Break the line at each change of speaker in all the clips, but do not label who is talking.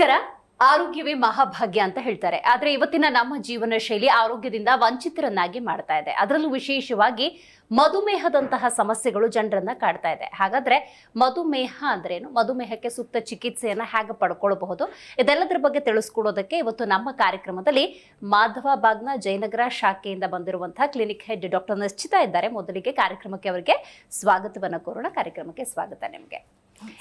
ನಮಸ್ಕಾರ. ಆರೋಗ್ಯವೇ ಮಹಾಭಾಗ್ಯ ಅಂತ ಹೇಳ್ತಾರೆ. ಆದ್ರೆ ಇವತ್ತಿನ ನಮ್ಮ ಜೀವನ ಶೈಲಿ ಆರೋಗ್ಯದಿಂದ ವಂಚಿತರನ್ನಾಗಿ ಮಾಡ್ತಾ ಇದೆ. ಅದರಲ್ಲೂ ವಿಶೇಷವಾಗಿ ಮಧುಮೇಹದಂತಹ ಸಮಸ್ಯೆಗಳು ಜನರನ್ನ ಕಾಡ್ತಾ ಇದೆ. ಹಾಗಾದ್ರೆ ಮಧುಮೇಹ ಅಂದ್ರೇನು? ಮಧುಮೇಹಕ್ಕೆ ಸೂಕ್ತ ಚಿಕಿತ್ಸೆಯನ್ನ ಹೇಗೆ ಪಡ್ಕೊಳ್ಬಹುದು? ಇದೆಲ್ಲದರ ಬಗ್ಗೆ ತಿಳಿಸ್ಕೊಡೋದಕ್ಕೆ ಇವತ್ತು ನಮ್ಮ ಕಾರ್ಯಕ್ರಮದಲ್ಲಿ ಮಾಧವ ಬಾಗ್ನ ಜಯನಗರ ಶಾಖೆಯಿಂದ ಬಂದಿರುವಂತಹ ಕ್ಲಿನಿಕ್ ಹೆಡ್ ಡಾಕ್ಟರ್ ನಿಶ್ಚಿತ ಇದ್ದಾರೆ. ಮೊದಲಿಗೆ ಕಾರ್ಯಕ್ರಮಕ್ಕೆ ಅವರಿಗೆ ಸ್ವಾಗತವನ್ನು ಕೋರೋಣ. ಕಾರ್ಯಕ್ರಮಕ್ಕೆ ಸ್ವಾಗತ ನಿಮಗೆ.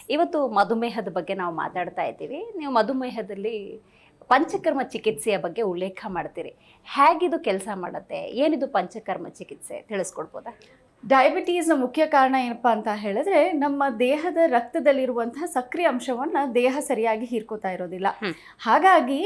ಇವತ್ತು ಮಧುಮೇಹದ ಬಗ್ಗೆ ನಾವು ಮಾತಾಡ್ತಾ ಇದ್ದೀವಿ. ನೀವು ಮಧುಮೇಹದಲ್ಲಿ ಪಂಚಕರ್ಮ ಚಿಕಿತ್ಸೆಯ ಬಗ್ಗೆ ಉಲ್ಲೇಖ ಮಾಡ್ತೀರಿ. ಹೇಗಿದು ಕೆಲಸ ಮಾಡುತ್ತೆ? ಏನಿದು ಪಂಚಕರ್ಮ ಚಿಕಿತ್ಸೆ? ತಿಳಿಸ್ಕೊಡ್ಬೋದಾ?
ಡಯಾಬಿಟೀಸ್ನ ಮುಖ್ಯ ಕಾರಣ ಏನಪ್ಪಾ ಅಂತ ಹೇಳಿದ್ರೆ ನಮ್ಮ ದೇಹದ ರಕ್ತದಲ್ಲಿರುವಂತಹ ಸಕ್ರಿಯ ಅಂಶವನ್ನ ದೇಹ ಸರಿಯಾಗಿ ಹೀರ್ಕೋತಾ ಇರೋದಿಲ್ಲ. ಹಾಗಾಗಿ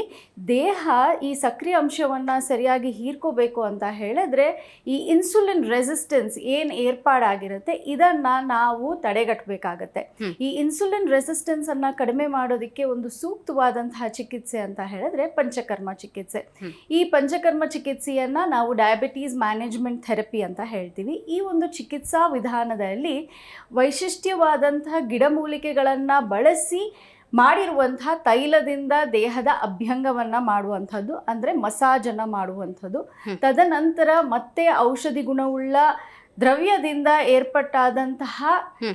ದೇಹ ಈ ಸಕ್ರಿಯ ಅಂಶವನ್ನ ಸರಿಯಾಗಿ ಹೀರ್ಕೋಬೇಕು ಅಂತ ಹೇಳಿದ್ರೆ ಈ ಇನ್ಸುಲಿನ್ ರೆಸಿಸ್ಟೆನ್ಸ್ ಏನ್ ಏರ್ಪಾಡಾಗಿರುತ್ತೆ ಇದನ್ನ ನಾವು ತಡೆಗಟ್ಟಬೇಕಾಗತ್ತೆ ಈ ಇನ್ಸುಲಿನ್ ರೆಸಿಸ್ಟೆನ್ಸ್ ಅನ್ನ ಕಡಿಮೆ ಮಾಡೋದಕ್ಕೆ ಒಂದು ಸೂಕ್ತವಾದಂತಹ ಚಿಕಿತ್ಸೆ ಅಂತ ಹೇಳಿದ್ರೆ ಪಂಚಕರ್ಮ ಚಿಕಿತ್ಸೆ. ಈ ಪಂಚಕರ್ಮ ಚಿಕಿತ್ಸೆಯನ್ನ ನಾವು ಡಯಾಬಿಟೀಸ್ ಮ್ಯಾನೇಜ್ಮೆಂಟ್ ಥೆರಪಿ ಅಂತ ಹೇಳ್ತೀವಿ. ಈ ಒಂದು ಚಿಕಿತ್ಸಾ ವಿಧಾನದಲ್ಲಿ ವೈಶಿಷ್ಟ್ಯವಾದಂತಹ ಗಿಡಮೂಲಿಕೆಗಳನ್ನು ಬಳಸಿ ಮಾಡಿರುವಂತಹ ತೈಲದಿಂದ ದೇಹದ ಅಭ್ಯಂಗವನ್ನ ಮಾಡುವಂಥದ್ದು ಅಂದರೆ ಮಸಾಜನ್ನು ಮಾಡುವಂಥದ್ದು. ತದನಂತರ ಮತ್ತೆ ಔಷಧಿ ಗುಣವುಳ್ಳ ದ್ರವ್ಯದಿಂದ ಏರ್ಪಟ್ಟಾದಂತಹ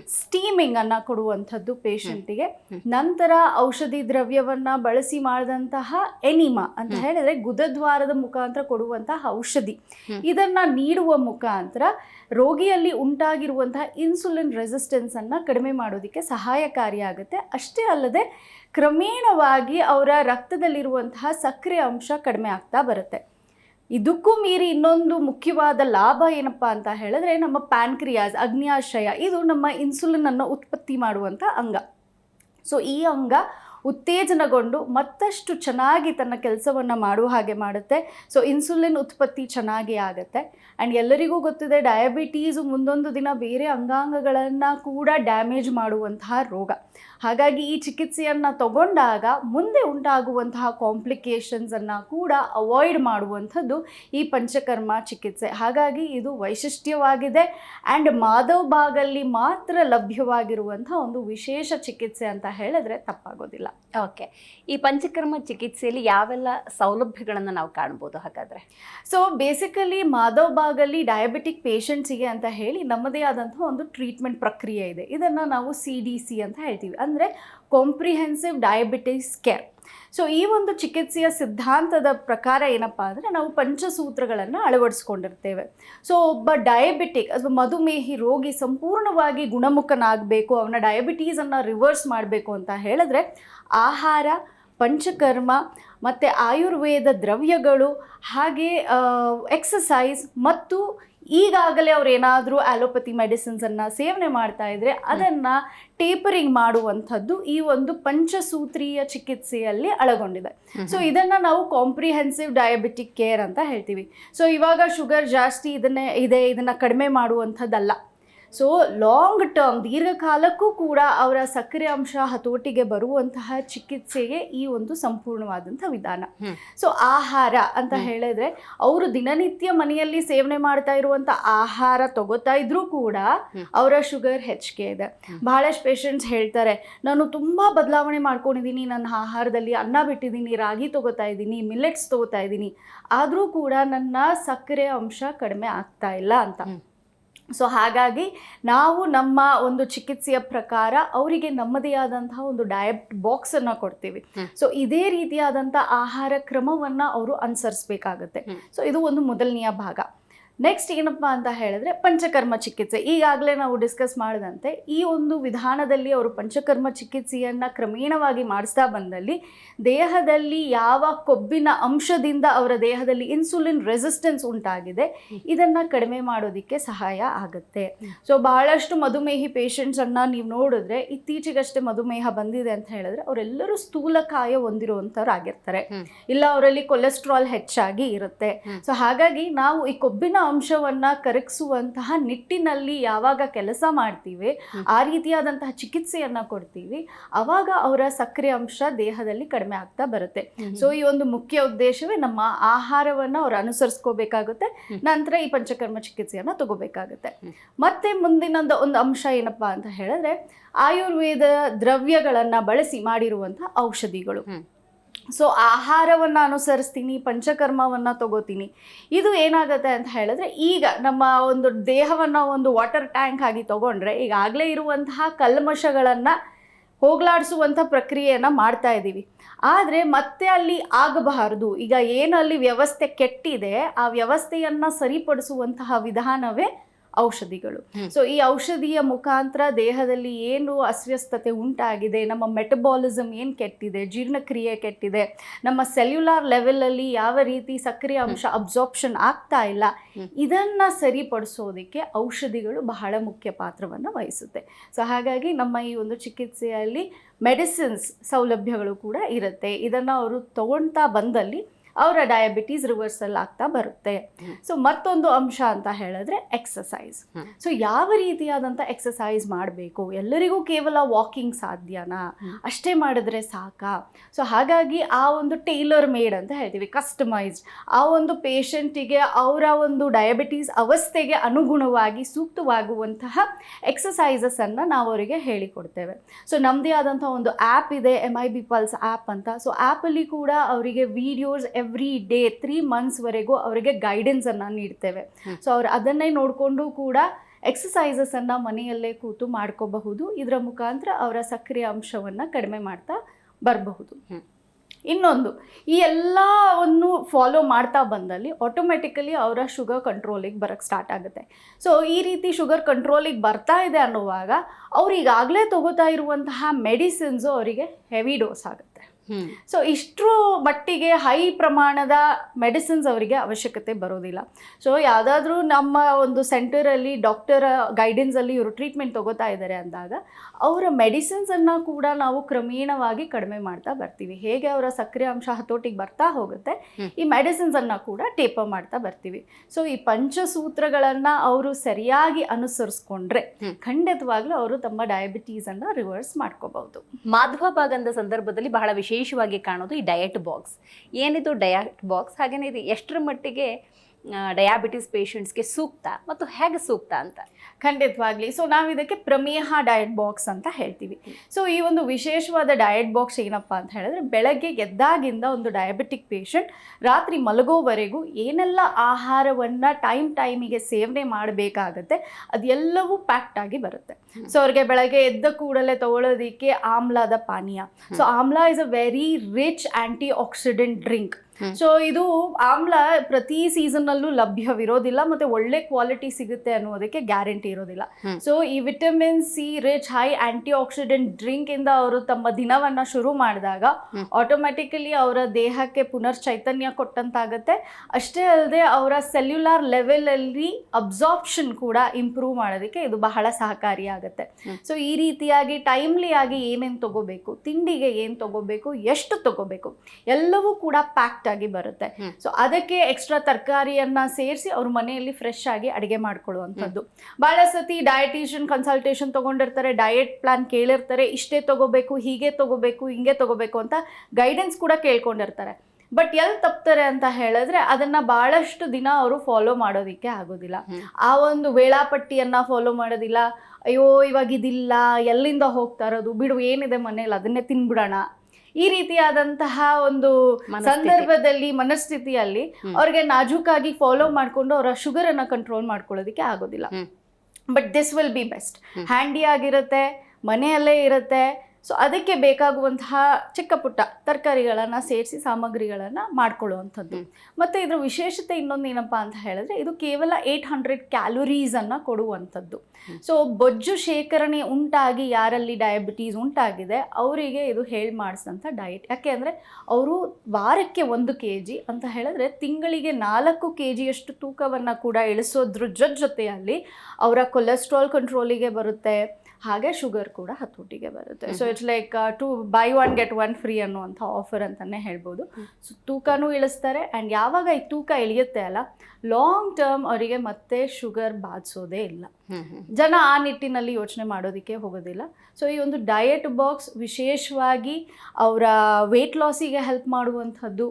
ಸ್ಟೀಮಿಂಗ್ ಅನ್ನ ಕೊಡುವಂಥದ್ದು ಪೇಷಂಟಿಗೆ ನಂತರ ಔಷಧಿ ದ್ರವ್ಯವನ್ನ ಬಳಸಿ ಮಾಡಿದಂತಹ ಎನಿಮಾ ಅಂತ. ಹೇಳಿದ್ರೆ ಗುದದ್ವಾರದ ಮುಖಾಂತರ ಕೊಡುವಂತಹ ಔಷಧಿ. ಇದನ್ನ ನೀಡುವ ಮುಖಾಂತರ ರೋಗಿಯಲ್ಲಿ ಉಂಟಾಗಿರುವಂತಹ ಇನ್ಸುಲಿನ್ ರೆಸಿಸ್ಟೆನ್ಸ್ ಅನ್ನ ಕಡಿಮೆ ಮಾಡೋದಕ್ಕೆ ಸಹಾಯಕಾರಿಯಾಗುತ್ತೆ. ಅಷ್ಟೇ ಅಲ್ಲದೆ ಕ್ರಮೇಣವಾಗಿ ಅವರ ರಕ್ತದಲ್ಲಿರುವಂತಹ ಸಕ್ಕರೆ ಅಂಶ ಕಡಿಮೆ ಆಗ್ತಾ ಬರುತ್ತೆ. ಇದಕ್ಕೂ ಮೀರಿ ಇನ್ನೊಂದು ಮುಖ್ಯವಾದ ಲಾಭ ಏನಪ್ಪ ಅಂತ ಹೇಳಿದ್ರೆ ನಮ್ಮ ಪ್ಯಾನ್ಕ್ರಿಯಾಸ್ ಅಗ್ನಿಯಾಶಯ ಇದು ನಮ್ಮ ಇನ್ಸುಲಿನ್ ಅನ್ನು ಉತ್ಪತ್ತಿ ಮಾಡುವಂಥ ಅಂಗ. ಸೊ ಈ ಅಂಗ ಉತ್ತೇಜನಗೊಂಡು ಮತ್ತಷ್ಟು ಚೆನ್ನಾಗಿ ತನ್ನ ಕೆಲಸವನ್ನು ಮಾಡುವ ಹಾಗೆ ಮಾಡುತ್ತೆ. ಸೊ ಇನ್ಸುಲಿನ್ ಉತ್ಪತ್ತಿ ಚೆನ್ನಾಗಿ ಆಗುತ್ತೆ. ಆ್ಯಂಡ್ ಎಲ್ಲರಿಗೂ ಗೊತ್ತಿದೆ ಡಯಾಬಿಟೀಸು ಮುಂದೊಂದು ದಿನ ಬೇರೆ ಅಂಗಾಂಗಗಳನ್ನು ಕೂಡ ಡ್ಯಾಮೇಜ್ ಮಾಡುವಂತಹ ರೋಗ. ಹಾಗಾಗಿ ಈ ಚಿಕಿತ್ಸೆಯನ್ನು ತಗೊಂಡಾಗ ಮುಂದೆ ಉಂಟಾಗುವಂತಹ ಕಾಂಪ್ಲಿಕೇಶನ್ಸನ್ನು ಕೂಡ ಅವಾಯ್ಡ್ ಮಾಡುವಂಥದ್ದು ಈ ಪಂಚಕರ್ಮ ಚಿಕಿತ್ಸೆ. ಹಾಗಾಗಿ ಇದು ವೈಶಿಷ್ಟ್ಯವಾಗಿದೆ ಆ್ಯಂಡ್ ಮಾಧವ್ ಬಾಗಲ್ಲಿ ಮಾತ್ರ ಲಭ್ಯವಾಗಿರುವಂಥ ಒಂದು ವಿಶೇಷ ಚಿಕಿತ್ಸೆ ಅಂತ ಹೇಳಿದ್ರೆ ತಪ್ಪಾಗೋದಿಲ್ಲ.
ಓಕೆ ಈ ಪಂಚಕರ್ಮ ಚಿಕಿತ್ಸೆಯಲ್ಲಿ ಯಾವೆಲ್ಲ ಸೌಲಭ್ಯಗಳನ್ನು ನಾವು ಕಾಣ್ಬೋದು ಹಾಗಾದರೆ?
ಸೊ ಬೇಸಿಕಲಿ ಮಾಧವ್ ಬಾಗಲ್ಲಿ ಡಯಾಬಿಟಿಕ್ ಪೇಷಂಟ್ಸಿಗೆ ಅಂತ ಹೇಳಿ ನಮ್ಮದೇ ಆದಂಥ ಒಂದು ಟ್ರೀಟ್ಮೆಂಟ್ ಪ್ರಕ್ರಿಯೆ ಇದೆ. ಇದನ್ನು ನಾವು ಸಿ ಡಿ ಸಿ ಅಂತ ಹೇಳ್ತೀವಿ. ಅಂದರೆ ಕಾಂಪ್ರಿಹೆನ್ಸಿವ್ ಡಯಾಬಿಟಿಸ್ ಕೇರ್ ಸೊ ಈ ಒಂದು ಚಿಕಿತ್ಸೆಯ ಸಿದ್ಧಾಂತದ ಪ್ರಕಾರ ಏನಪ್ಪ ಅಂದರೆ ನಾವು ಪಂಚಸೂತ್ರಗಳನ್ನು ಅಳವಡಿಸ್ಕೊಂಡಿರ್ತೇವೆ. ಸೊ ಒಬ್ಬ ಡಯಾಬಿಟಿಕ್ ಅಥವಾ ಮಧುಮೇಹಿ ರೋಗಿ ಸಂಪೂರ್ಣವಾಗಿ ಗುಣಮುಖನಾಗಬೇಕು, ಅವನ ಡಯಾಬಿಟೀಸನ್ನು ರಿವರ್ಸ್ ಮಾಡಬೇಕು ಅಂತ ಹೇಳಿದ್ರೆ ಆಹಾರ, ಪಂಚಕರ್ಮ ಮತ್ತು ಆಯುರ್ವೇದ ದ್ರವ್ಯಗಳು ಹಾಗೆ ಎಕ್ಸಸೈಸ್ ಮತ್ತು ಈಗಾಗಲೇ ಅವ್ರು ಏನಾದರೂ ಆಲೋಪತಿ ಮೆಡಿಸಿನ್ಸನ್ನು ಸೇವನೆ ಮಾಡ್ತಾ ಇದ್ರೆ ಅದನ್ನು ಟೇಪರಿಂಗ್ ಮಾಡುವಂಥದ್ದು ಈ ಒಂದು ಪಂಚಸೂತ್ರೀಯ ಚಿಕಿತ್ಸೆಯಲ್ಲಿ ಒಳಗೊಂಡಿದೆ ಸೊ ಇದನ್ನು ನಾವು ಕಾಂಪ್ರಿಹೆನ್ಸಿವ್ ಡಯಾಬಿಟಿಕ್ ಕೇರ್ ಅಂತ ಹೇಳ್ತೀವಿ. ಸೊ ಇವಾಗ ಶುಗರ್ ಜಾಸ್ತಿ ಇದನ್ನೇ ಇದೆ ಇದನ್ನು ಕಡಿಮೆ ಮಾಡುವಂಥದ್ದಲ್ಲ. ಸೊ ಲಾಂಗ್ ಟರ್ಮ್ ದೀರ್ಘಕಾಲಕ್ಕೂ ಕೂಡ ಅವರ ಸಕ್ಕರೆ ಅಂಶ ಹತೋಟಿಗೆ ಬರುವಂತಹ ಚಿಕಿತ್ಸೆಗೆ ಈ ಒಂದು ಸಂಪೂರ್ಣವಾದಂಥ ವಿಧಾನ. ಸೊ ಆಹಾರ ಅಂತ. ಹೇಳಿದ್ರೆ ಅವರು ದಿನನಿತ್ಯ ಮನೆಯಲ್ಲಿ ಸೇವನೆ ಮಾಡ್ತಾ ಇರುವಂಥ ಆಹಾರ ತಗೋತಾ ಇದ್ರೂ ಕೂಡ ಅವರ ಶುಗರ್ ಹೆಚ್ಚಿಗೆ ಇದೆ. ಬಹಳಷ್ಟು ಪೇಷಂಟ್ಸ್ ಹೇಳ್ತಾರೆ ನಾನು ತುಂಬ ಬದಲಾವಣೆ ಮಾಡ್ಕೊಂಡಿದ್ದೀನಿ ನನ್ನ ಆಹಾರದಲ್ಲಿ ಅನ್ನ ಬಿಟ್ಟಿದ್ದೀನಿ ರಾಗಿ ತಗೋತಾ ಇದ್ದೀನಿ ಮಿಲೆಟ್ಸ್ ತಗೋತಾ ಇದ್ದೀನಿ ಆದರೂ ಕೂಡ ನನ್ನ ಸಕ್ಕರೆ ಅಂಶ ಕಡಿಮೆ ಆಗ್ತಾ ಇಲ್ಲ ಅಂತ. ಸೊ ಹಾಗಾಗಿ ನಾವು ನಮ್ಮ ಒಂದು ಚಿಕಿತ್ಸೆಯ ಪ್ರಕಾರ ಅವರಿಗೆ ನಮ್ಮದೇ ಆದಂತಹ ಒಂದು ಡಯಟ್ ಬಾಕ್ಸನ್ನು ಕೊಡ್ತೀವಿ. ಸೊ ಇದೇ ರೀತಿಯಾದಂಥ ಆಹಾರ ಕ್ರಮವನ್ನು ಅವರು ಅನುಸರಿಸಬೇಕಾಗುತ್ತೆ. ಸೊ ಇದು ಒಂದು ಮೊದಲನೆಯ ಭಾಗ ನೆಕ್ಸ್ಟ್ ಏನಪ್ಪ ಅಂತ ಹೇಳಿದ್ರೆ ಪಂಚಕರ್ಮ ಚಿಕಿತ್ಸೆ ಈಗಾಗಲೇ ನಾವು ಡಿಸ್ಕಸ್ ಮಾಡಿದಂತೆ ಈ ಒಂದು ವಿಧಾನದಲ್ಲಿ ಅವರು ಪಂಚಕರ್ಮ ಚಿಕಿತ್ಸೆಯನ್ನು ಕ್ರಮೇಣವಾಗಿ ಮಾಡಿಸ್ತಾ ಬಂದಲ್ಲಿ ದೇಹದಲ್ಲಿ ಯಾವ ಕೊಬ್ಬಿನ ಅಂಶದಿಂದ ಅವರ ದೇಹದಲ್ಲಿ ಇನ್ಸುಲಿನ್ ರೆಸಿಸ್ಟೆನ್ಸ್ ಉಂಟಾಗಿದೆ ಇದನ್ನು ಕಡಿಮೆ ಮಾಡೋದಕ್ಕೆ ಸಹಾಯ ಆಗುತ್ತೆ. ಸೊ ಬಹಳಷ್ಟು ಮಧುಮೇಹಿ ಪೇಷಂಟ್ಸನ್ನು ನೀವು ನೋಡಿದ್ರೆ ಇತ್ತೀಚೆಗಷ್ಟೇ ಮಧುಮೇಹ ಬಂದಿದೆ ಅಂತ ಹೇಳಿದ್ರೆ ಅವರೆಲ್ಲರೂ ಸ್ಥೂಲಕಾಯ ಹೊಂದಿರುವಂಥವ್ರು ಆಗಿರ್ತಾರೆ ಇಲ್ಲ ಅವರಲ್ಲಿ ಕೊಲೆಸ್ಟ್ರಾಲ್ ಹೆಚ್ಚಾಗಿ ಇರುತ್ತೆ. ಸೊ ಹಾಗಾಗಿ ನಾವು ಈ ಕೊಬ್ಬಿನ ಅಂಶವನ್ನ ಕರಗಿಸುವಂತಹ ನಿಟ್ಟಿನಲ್ಲಿ ಯಾವಾಗ ಕೆಲಸ ಮಾಡ್ತೀವಿ ಆ ರೀತಿಯಾದಂತಹ ಚಿಕಿತ್ಸೆಯನ್ನ ಕೊಡ್ತೀವಿ ಅವಾಗ ಅವರ ಸಕ್ಕರೆ ಅಂಶ ದೇಹದಲ್ಲಿ ಕಡಿಮೆ ಆಗ್ತಾ ಬರುತ್ತೆ. ಸೊ ಈ ಒಂದು ಮುಖ್ಯ ಉದ್ದೇಶವೇ ನಮ್ಮ ಆಹಾರವನ್ನ ಅವ್ರು ಅನುಸರಿಸ್ಕೋಬೇಕಾಗುತ್ತೆ ನಂತರ ಈ ಪಂಚಕರ್ಮ ಚಿಕಿತ್ಸೆಯನ್ನ ತಗೋಬೇಕಾಗುತ್ತೆ. ಮತ್ತೆ ಮುಂದಿನೊಂದು ಒಂದು ಅಂಶ ಏನಪ್ಪ ಅಂತ ಹೇಳಿದ್ರೆ ಆಯುರ್ವೇದ ದ್ರವ್ಯಗಳನ್ನ ಬಳಸಿ ಮಾಡಿರುವಂತಹ ಔಷಧಿಗಳು. ಸೊ ಆಹಾರವನ್ನು ಅನುಸರಿಸ್ತೀನಿ, ಪಂಚಕರ್ಮವನ್ನು ತಗೋತೀನಿ. ಇದು ಏನಾಗುತ್ತೆ ಅಂತ ಹೇಳಿದ್ರೆ ಈಗ ನಮ್ಮ ಒಂದು ದೇಹವನ್ನು ಒಂದು ವಾಟರ್ ಟ್ಯಾಂಕ್ ಆಗಿ ತಗೊಂಡ್ರೆ ಈಗಾಗಲೇ ಇರುವಂತಹ ಕಲ್ಮಶಗಳನ್ನು ಹೋಗ್ಲಾಡಿಸುವಂಥ ಪ್ರಕ್ರಿಯೆಯನ್ನು ಮಾಡ್ತಾ ಇದ್ದೀವಿ. ಆದರೆ ಮತ್ತೆ ಅಲ್ಲಿ ಆಗಬಾರದು. ಈಗ ಏನಲ್ಲಿ ವ್ಯವಸ್ಥೆ ಕೆಟ್ಟಿದೆ, ಆ ವ್ಯವಸ್ಥೆಯನ್ನು ಸರಿಪಡಿಸುವಂತಹ ವಿಧಾನವೇ ಔಷಧಿಗಳು. ಸೊ ಈ ಔಷಧಿಯ ಮುಖಾಂತರ ದೇಹದಲ್ಲಿ ಏನು ಅಸ್ವಸ್ಥತೆ ಉಂಟಾಗಿದೆ ನಮ್ಮ ಮೆಟಬಾಲಿಸಮ್ ಏನು ಕೆಟ್ಟಿದೆ ಜೀರ್ಣಕ್ರಿಯೆ ಕೆಟ್ಟಿದೆ ನಮ್ಮ ಸೆಲ್ಯುಲಾರ್ ಲೆವೆಲಲ್ಲಿ ಯಾವ ರೀತಿ ಸಕ್ರಿಯ ಅಂಶ ಅಬ್ಸಾರ್ಪ್ಷನ್ ಆಗ್ತಾ ಇಲ್ಲ
ಇದನ್ನು
ಇದನ್ನ ಸರಿಪಡಿಸೋದಕ್ಕೆ ಔಷಧಿಗಳು ಬಹಳ ಮುಖ್ಯ ಪಾತ್ರವನ್ನು ವಹಿಸುತ್ತೆ. ಸೊ ಹಾಗಾಗಿ ನಮ್ಮ ಈ ಒಂದು ಚಿಕಿತ್ಸೆಯಲ್ಲಿ ಮೆಡಿಸಿನ್ಸ್ ಸೌಲಭ್ಯಗಳು ಕೂಡ ಇರುತ್ತೆ. ಇದನ್ನು ಅವರು ತಗೊಳ್ತಾ ಬಂದಲ್ಲಿ ಅವರ ಡಯಾಬಿಟೀಸ್ ರಿವರ್ಸಲ್ ಆಗ್ತಾ ಬರುತ್ತೆ. ಸೊ ಮತ್ತೊಂದು ಅಂಶ ಅಂತ ಹೇಳಿದ್ರೆ ಎಕ್ಸಸೈಸ್. ಸೊ ಯಾವ ರೀತಿಯಾದಂಥ ಎಕ್ಸಸೈಸ್ ಮಾಡಬೇಕು? ಎಲ್ಲರಿಗೂ ಕೇವಲ ವಾಕಿಂಗ್ ಸಾಧ್ಯನಾ? ಅಷ್ಟೇ ಮಾಡಿದ್ರೆ ಸಾಕಾ? ಸೊ ಹಾಗಾಗಿ ಆ ಒಂದು ಟೈಲರ್ ಮೇಡ್ ಅಂತ ಹೇಳ್ತೀವಿ ಕಸ್ಟಮೈಸ್ಡ್ ಆ ಒಂದು ಪೇಷಂಟಿಗೆ ಅವರ ಒಂದು ಡಯಾಬಿಟೀಸ್ ಅವಸ್ಥೆಗೆ ಅನುಗುಣವಾಗಿ ಸೂಕ್ತವಾಗುವಂತಹ ಎಕ್ಸಸೈಸಸನ್ನು ನಾವು ಅವರಿಗೆ ಹೇಳಿಕೊಡ್ತೇವೆ. ಸೊ ನಮ್ಮದೇ ಆದಂಥ ಒಂದು ಆ್ಯಪ್ ಇದೆ M I B pulse app ಅಂತ. ಸೊ ಆ್ಯಪಲ್ಲಿ ಕೂಡ ಅವರಿಗೆ ವಿಡಿಯೋಸ್ ಎವ್ರಿ ಡೇ ತ್ರೀ ಮಂತ್ಸ್ವರೆಗೂ ಅವರಿಗೆ ಗೈಡೆನ್ಸನ್ನು ನೀಡ್ತೇವೆ. ಸೊ ಅವ್ರು ಅದನ್ನೇ ನೋಡಿಕೊಂಡು ಕೂಡ ಎಕ್ಸಸೈಸಸನ್ನು ಮನೆಯಲ್ಲೇ ಕೂತು ಮಾಡ್ಕೋಬಹುದು. ಇದರ ಮುಖಾಂತರ ಅವರ ಸಕ್ರಿಯ ಅಂಶವನ್ನು ಕಡಿಮೆ ಮಾಡ್ತಾ ಬರಬಹುದು. ಇನ್ನೊಂದು ಈ ಎಲ್ಲವನ್ನು ಫಾಲೋ ಮಾಡ್ತಾ ಬಂದಲ್ಲಿ ಆಟೋಮೆಟಿಕಲಿ ಅವರ ಶುಗರ್ ಕಂಟ್ರೋಲಿಗೆ ಬರೋಕ್ಕೆ ಸ್ಟಾರ್ಟ್ ಆಗುತ್ತೆ. ಸೊ ಈ ರೀತಿ ಶುಗರ್ ಕಂಟ್ರೋಲಿಗೆ ಬರ್ತಾ ಇದೆ ಅನ್ನುವಾಗ ಅವ್ರು ಈಗಾಗಲೇ ತಗೋತಾ ಇರುವಂತಹ ಮೆಡಿಸಿನ್ಸು ಅವರಿಗೆ ಹೆವಿ ಡೋಸ್ ಆಗುತ್ತೆ. ಸೊ ಇಷ್ಟರ ಮಟ್ಟಿಗೆ ಹೈ ಪ್ರಮಾಣದ ಮೆಡಿಸಿನ್ಸ್ ಅವರಿಗೆ ಅವಶ್ಯಕತೆ ಬರೋದಿಲ್ಲ. ಸೊ ಯಾವುದಾದ್ರೂ ನಮ್ಮ ಒಂದು ಸೆಂಟರಲ್ಲಿ ಡಾಕ್ಟರ್ ಗೈಡೆನ್ಸಲ್ಲಿ ಇವರು ಟ್ರೀಟ್ಮೆಂಟ್ ತಗೋತಾ ಇದ್ದಾರೆ ಅಂದಾಗ, ಅವರ ಮೆಡಿಸಿನ್ಸನ್ನು ಕೂಡ ನಾವು ಕ್ರಮೇಣವಾಗಿ ಕಡಿಮೆ ಮಾಡ್ತಾ ಬರ್ತೀವಿ. ಹೇಗೆ ಅವರ ಸಕ್ರಿಯ ಅಂಶ ಹತೋಟಿಗೆ ಬರ್ತಾ ಹೋಗುತ್ತೆ,
ಈ
ಈ ಮೆಡಿಸಿನ್ಸನ್ನು ಕೂಡ ಟೇಪರ್ ಮಾಡ್ತಾ ಬರ್ತೀವಿ. ಸೊ ಈ ಪಂಚಸೂತ್ರಗಳನ್ನು ಅವರು ಸರಿಯಾಗಿ ಅನುಸರಿಸ್ಕೊಂಡ್ರೆ. ಖಂಡಿತವಾಗ್ಲೂ ಅವರು ತಮ್ಮ ಡಯಾಬಿಟೀಸನ್ನು ರಿವರ್ಸ್ ಮಾಡ್ಕೋಬಹುದು.
ಮಾಧ್ವ ಭಾಗದ ಸಂದರ್ಭದಲ್ಲಿ ಬಹಳ ವಿಶೇಷವಾಗಿ ಕಾಣೋದು ಈ ಡಯಟ್ ಬಾಕ್ಸ್ ಏನಿದು ಡಯಟ್ ಬಾಕ್ಸ್ ಹಾಗೇನೆ ಇದು ಎಷ್ಟರ ಮಟ್ಟಿಗೆ ಡಯಾಬಿಟಿಸ್ ಪೇಷಂಟ್ಸ್ಗೆ ಸೂಕ್ತ ಮತ್ತು ಹೇಗೆ ಸೂಕ್ತ ಅಂತ.
ಖಂಡಿತವಾಗ್ಲಿ. ಸೊ ನಾವು ಇದಕ್ಕೆ ಪ್ರಮೇಹ ಡಯಟ್ ಬಾಕ್ಸ್ ಅಂತ ಹೇಳ್ತೀವಿ. ಸೊ ಈ ಒಂದು ವಿಶೇಷವಾದ ಡಯಟ್ ಬಾಕ್ಸ್ ಏನಪ್ಪ ಅಂತ ಹೇಳಿದ್ರೆ, ಬೆಳಗ್ಗೆ ಎದ್ದಾಗಿಂದ ಒಂದು ಡಯಾಬಿಟಿಕ್ ಪೇಷಂಟ್ ರಾತ್ರಿ ಮಲಗೋವರೆಗೂ ಏನೆಲ್ಲ ಆಹಾರವನ್ನು ಟೈಮ್ ಟೈಮಿಗೆ ಸೇವನೆ ಮಾಡಬೇಕಾಗತ್ತೆ, ಅದೆಲ್ಲವೂ ಪ್ಯಾಕ್ಟ್ ಆಗಿ ಬರುತ್ತೆ. ಸೊ ಅವ್ರಿಗೆ ಬೆಳಗ್ಗೆ ಎದ್ದ ಕೂಡಲೇ ತಗೊಳ್ಳೋದಿಕ್ಕೆ ಆಮ್ಲದ ಪಾನೀಯ. So amla is a very rich antioxidant drink. So ಇದು ಆಮ್ಲ ಪ್ರತಿ ಸೀಸನ್ ಸೀಸನ್ನಲ್ಲೂ ಲಭ್ಯವಿರೋದಿಲ್ಲ ಮತ್ತೆ ಒಳ್ಳೆ ಕ್ವಾಲಿಟಿ ಸಿಗುತ್ತೆ ಅನ್ನೋದಕ್ಕೆ ಗ್ಯಾರಂಟಿ ಇರೋದಿಲ್ಲ. ಸೊ ಈ vitamin C rich high antioxidant drink ಇಂದ ಅವರು ತಮ್ಮ ದಿನವನ್ನ ಶುರು ಮಾಡಿದಾಗ ಆಟೋಮ್ಯಾಟಿಕಲಿ ಅವರ ದೇಹಕ್ಕೆ ಪುನರ್ ಚೈತನ್ಯ ಕೊಟ್ಟಂತಾಗತ್ತೆ. ಅಷ್ಟೇ ಅಲ್ಲದೆ ಅವರ ಸೆಲ್ಯುಲಾರ್ ಲೆವೆಲಲ್ಲಿ ಅಬ್ಸಾರ್ಪ್ಷನ್ ಕೂಡ ಇಂಪ್ರೂವ್ ಮಾಡೋದಕ್ಕೆ ಇದು ಬಹಳ ಸಹಕಾರಿಯಾಗುತ್ತೆ
ಆಗುತ್ತೆ.
ಸೊ ಈ ರೀತಿಯಾಗಿ ಟೈಮ್ಲಿ ಆಗಿ ಏನೇನು ತಗೋಬೇಕು ತಿಂಡಿಗೆ ಏನು ತಗೋಬೇಕು ಎಷ್ಟು ತಗೋಬೇಕು ಎಲ್ಲವೂ ಕೂಡ ಪ್ಯಾಕ್ಟ್ ಆಗಿ ಬರುತ್ತೆ. ಸೊ ಅದಕ್ಕೆ ಎಕ್ಸ್ಟ್ರಾ ತರಕಾರಿಯನ್ನ ಸೇರಿಸಿ ಅವ್ರ ಮನೆಯಲ್ಲಿ ಫ್ರೆಶ್ ಆಗಿ ಅಡಿಗೆ ಮಾಡ್ಕೊಳ್ಳುವಂಥದ್ದು. ಬಹಳ ಸತಿ ಡಯಟಿಷಿಯನ್ ಕನ್ಸಲ್ಟೇಷನ್ ತಗೊಂಡಿರ್ತಾರೆ ಡಯಟ್ ಪ್ಲಾನ್ ಕೇಳಿರ್ತಾರೆ ಇಷ್ಟೇ ತಗೋಬೇಕು ಹೀಗೆ ತಗೋಬೇಕು ಹಿಂಗೆ ತಗೋಬೇಕು ಅಂತ ಗೈಡೆನ್ಸ್ ಕೂಡ ಕೇಳ್ಕೊಂಡಿರ್ತಾರೆ. ಬಟ್ ಎಲ್ಲಿ ತಪ್ತಾರೆ ಅಂತ ಹೇಳಿದ್ರೆ ಅದನ್ನ ಬಹಳಷ್ಟು ದಿನ ಅವರು ಫಾಲೋ ಮಾಡೋದಿಕ್ಕೆ ಆಗೋದಿಲ್ಲ. ಆ ಒಂದು ವೇಳಾಪಟ್ಟಿಯನ್ನ ಫಾಲೋ ಮಾಡೋದಿಲ್ಲ. ಅಯ್ಯೋ ಇವಾಗ ಇದಿಲ್ಲ ಎಲ್ಲಿಂದ ಹೋಗ್ತಾ ಇರೋದು? ಬಿಡು ಏನಿದೆ ಮನೇಲಿ ಅದನ್ನೇ ತಿನ್ಬಿಡೋಣ. ಈ ರೀತಿಯಾದಂತಹ ಒಂದು ಸಂದರ್ಭದಲ್ಲಿ ಮನಸ್ಥಿತಿಯಲ್ಲಿ. ಅವ್ರಿಗೆ ನಾಜೂಕಾಗಿ ಫಾಲೋ ಮಾಡಿಕೊಂಡು ಅವರ ಶುಗರ್ ಅನ್ನ ಕಂಟ್ರೋಲ್ ಮಾಡ್ಕೊಳ್ಳೋದಕ್ಕೆ ಆಗೋದಿಲ್ಲ. But this will be best. Handy ಆಗಿರುತ್ತೆ ಮನೆಯಲ್ಲೇ ಇರುತ್ತೆ ಸೊ ಅದಕ್ಕೆ ಬೇಕಾಗುವಂತಹ ಚಿಕ್ಕ ಪುಟ್ಟ ತರಕಾರಿಗಳನ್ನು ಸೇರಿಸಿ ಸಾಮಗ್ರಿಗಳನ್ನು ಮಾಡ್ಕೊಳ್ಳುವಂಥದ್ದು. ಮತ್ತು ಇದರ ವಿಶೇಷತೆ ಇನ್ನೊಂದು ಏನಪ್ಪ ಅಂತ ಹೇಳಿದ್ರೆ ಇದು ಕೇವಲ ಏಯ್ಟ್ ಹಂಡ್ರೆಡ್ ಕ್ಯಾಲೋರೀಸನ್ನು ಕೊಡುವಂಥದ್ದು. ಸೊ ಬೊಜ್ಜು ಶೇಖರಣೆ ಉಂಟಾಗಿ ಯಾರಲ್ಲಿ ಡಯಾಬಿಟೀಸ್ ಉಂಟಾಗಿದೆ ಅವರಿಗೆ ಇದು ಹೇಳಿ ಮಾಡಿಸಿದಂಥ ಡಯಟ್ ಯಾಕೆ ಅಂದರೆ ಅವರು ವಾರಕ್ಕೆ ಒಂದು ಕೆ ಜಿ ಅಂತ ಹೇಳಿದ್ರೆ ತಿಂಗಳಿಗೆ ನಾಲ್ಕು ಕೆ ಜಿಯಷ್ಟು ತೂಕವನ್ನು ಕೂಡ ಇಳಿಸೋದ್ರ ಜೊತೆ ಜೊತೆಯಲ್ಲಿ ಅವರ ಕೊಲೆಸ್ಟ್ರಾಲ್ ಕಂಟ್ರೋಲಿಗೆ ಬರುತ್ತೆ ಹಾಗೆ ಶುಗರ್ ಕೂಡ ಹತೋಟಿಗೆ ಬರುತ್ತೆ. So it's like to buy one get one free ಅನ್ನುವಂಥ ಆಫರ್ ಅಂತಲೇ ಹೇಳ್ಬೋದು. ಸೊ ತೂಕನೂ ಇಳಿಸ್ತಾರೆ. ಆ್ಯಂಡ್ ಯಾವಾಗ ಈ ತೂಕ ಇಳಿಯುತ್ತೆ ಅಲ್ಲ ಲಾಂಗ್ ಟರ್ಮ್ ಅವರಿಗೆ ಮತ್ತೆ ಶುಗರ್ ಬಾಧಿಸೋದೇ ಇಲ್ಲ. ಜನ ಆ ನಿಟ್ಟಿನಲ್ಲಿ ಯೋಚನೆ ಮಾಡೋದಕ್ಕೆ ಹೋಗೋದಿಲ್ಲ. ಸೊ ಈ ಒಂದು ಡಯಟ್ ಬಾಕ್ಸ್ ವಿಶೇಷವಾಗಿ ಅವರ ವೆಯ್ಟ್ ಲಾಸಿಗೆ ಹೆಲ್ಪ್ ಮಾಡುವಂಥದ್ದು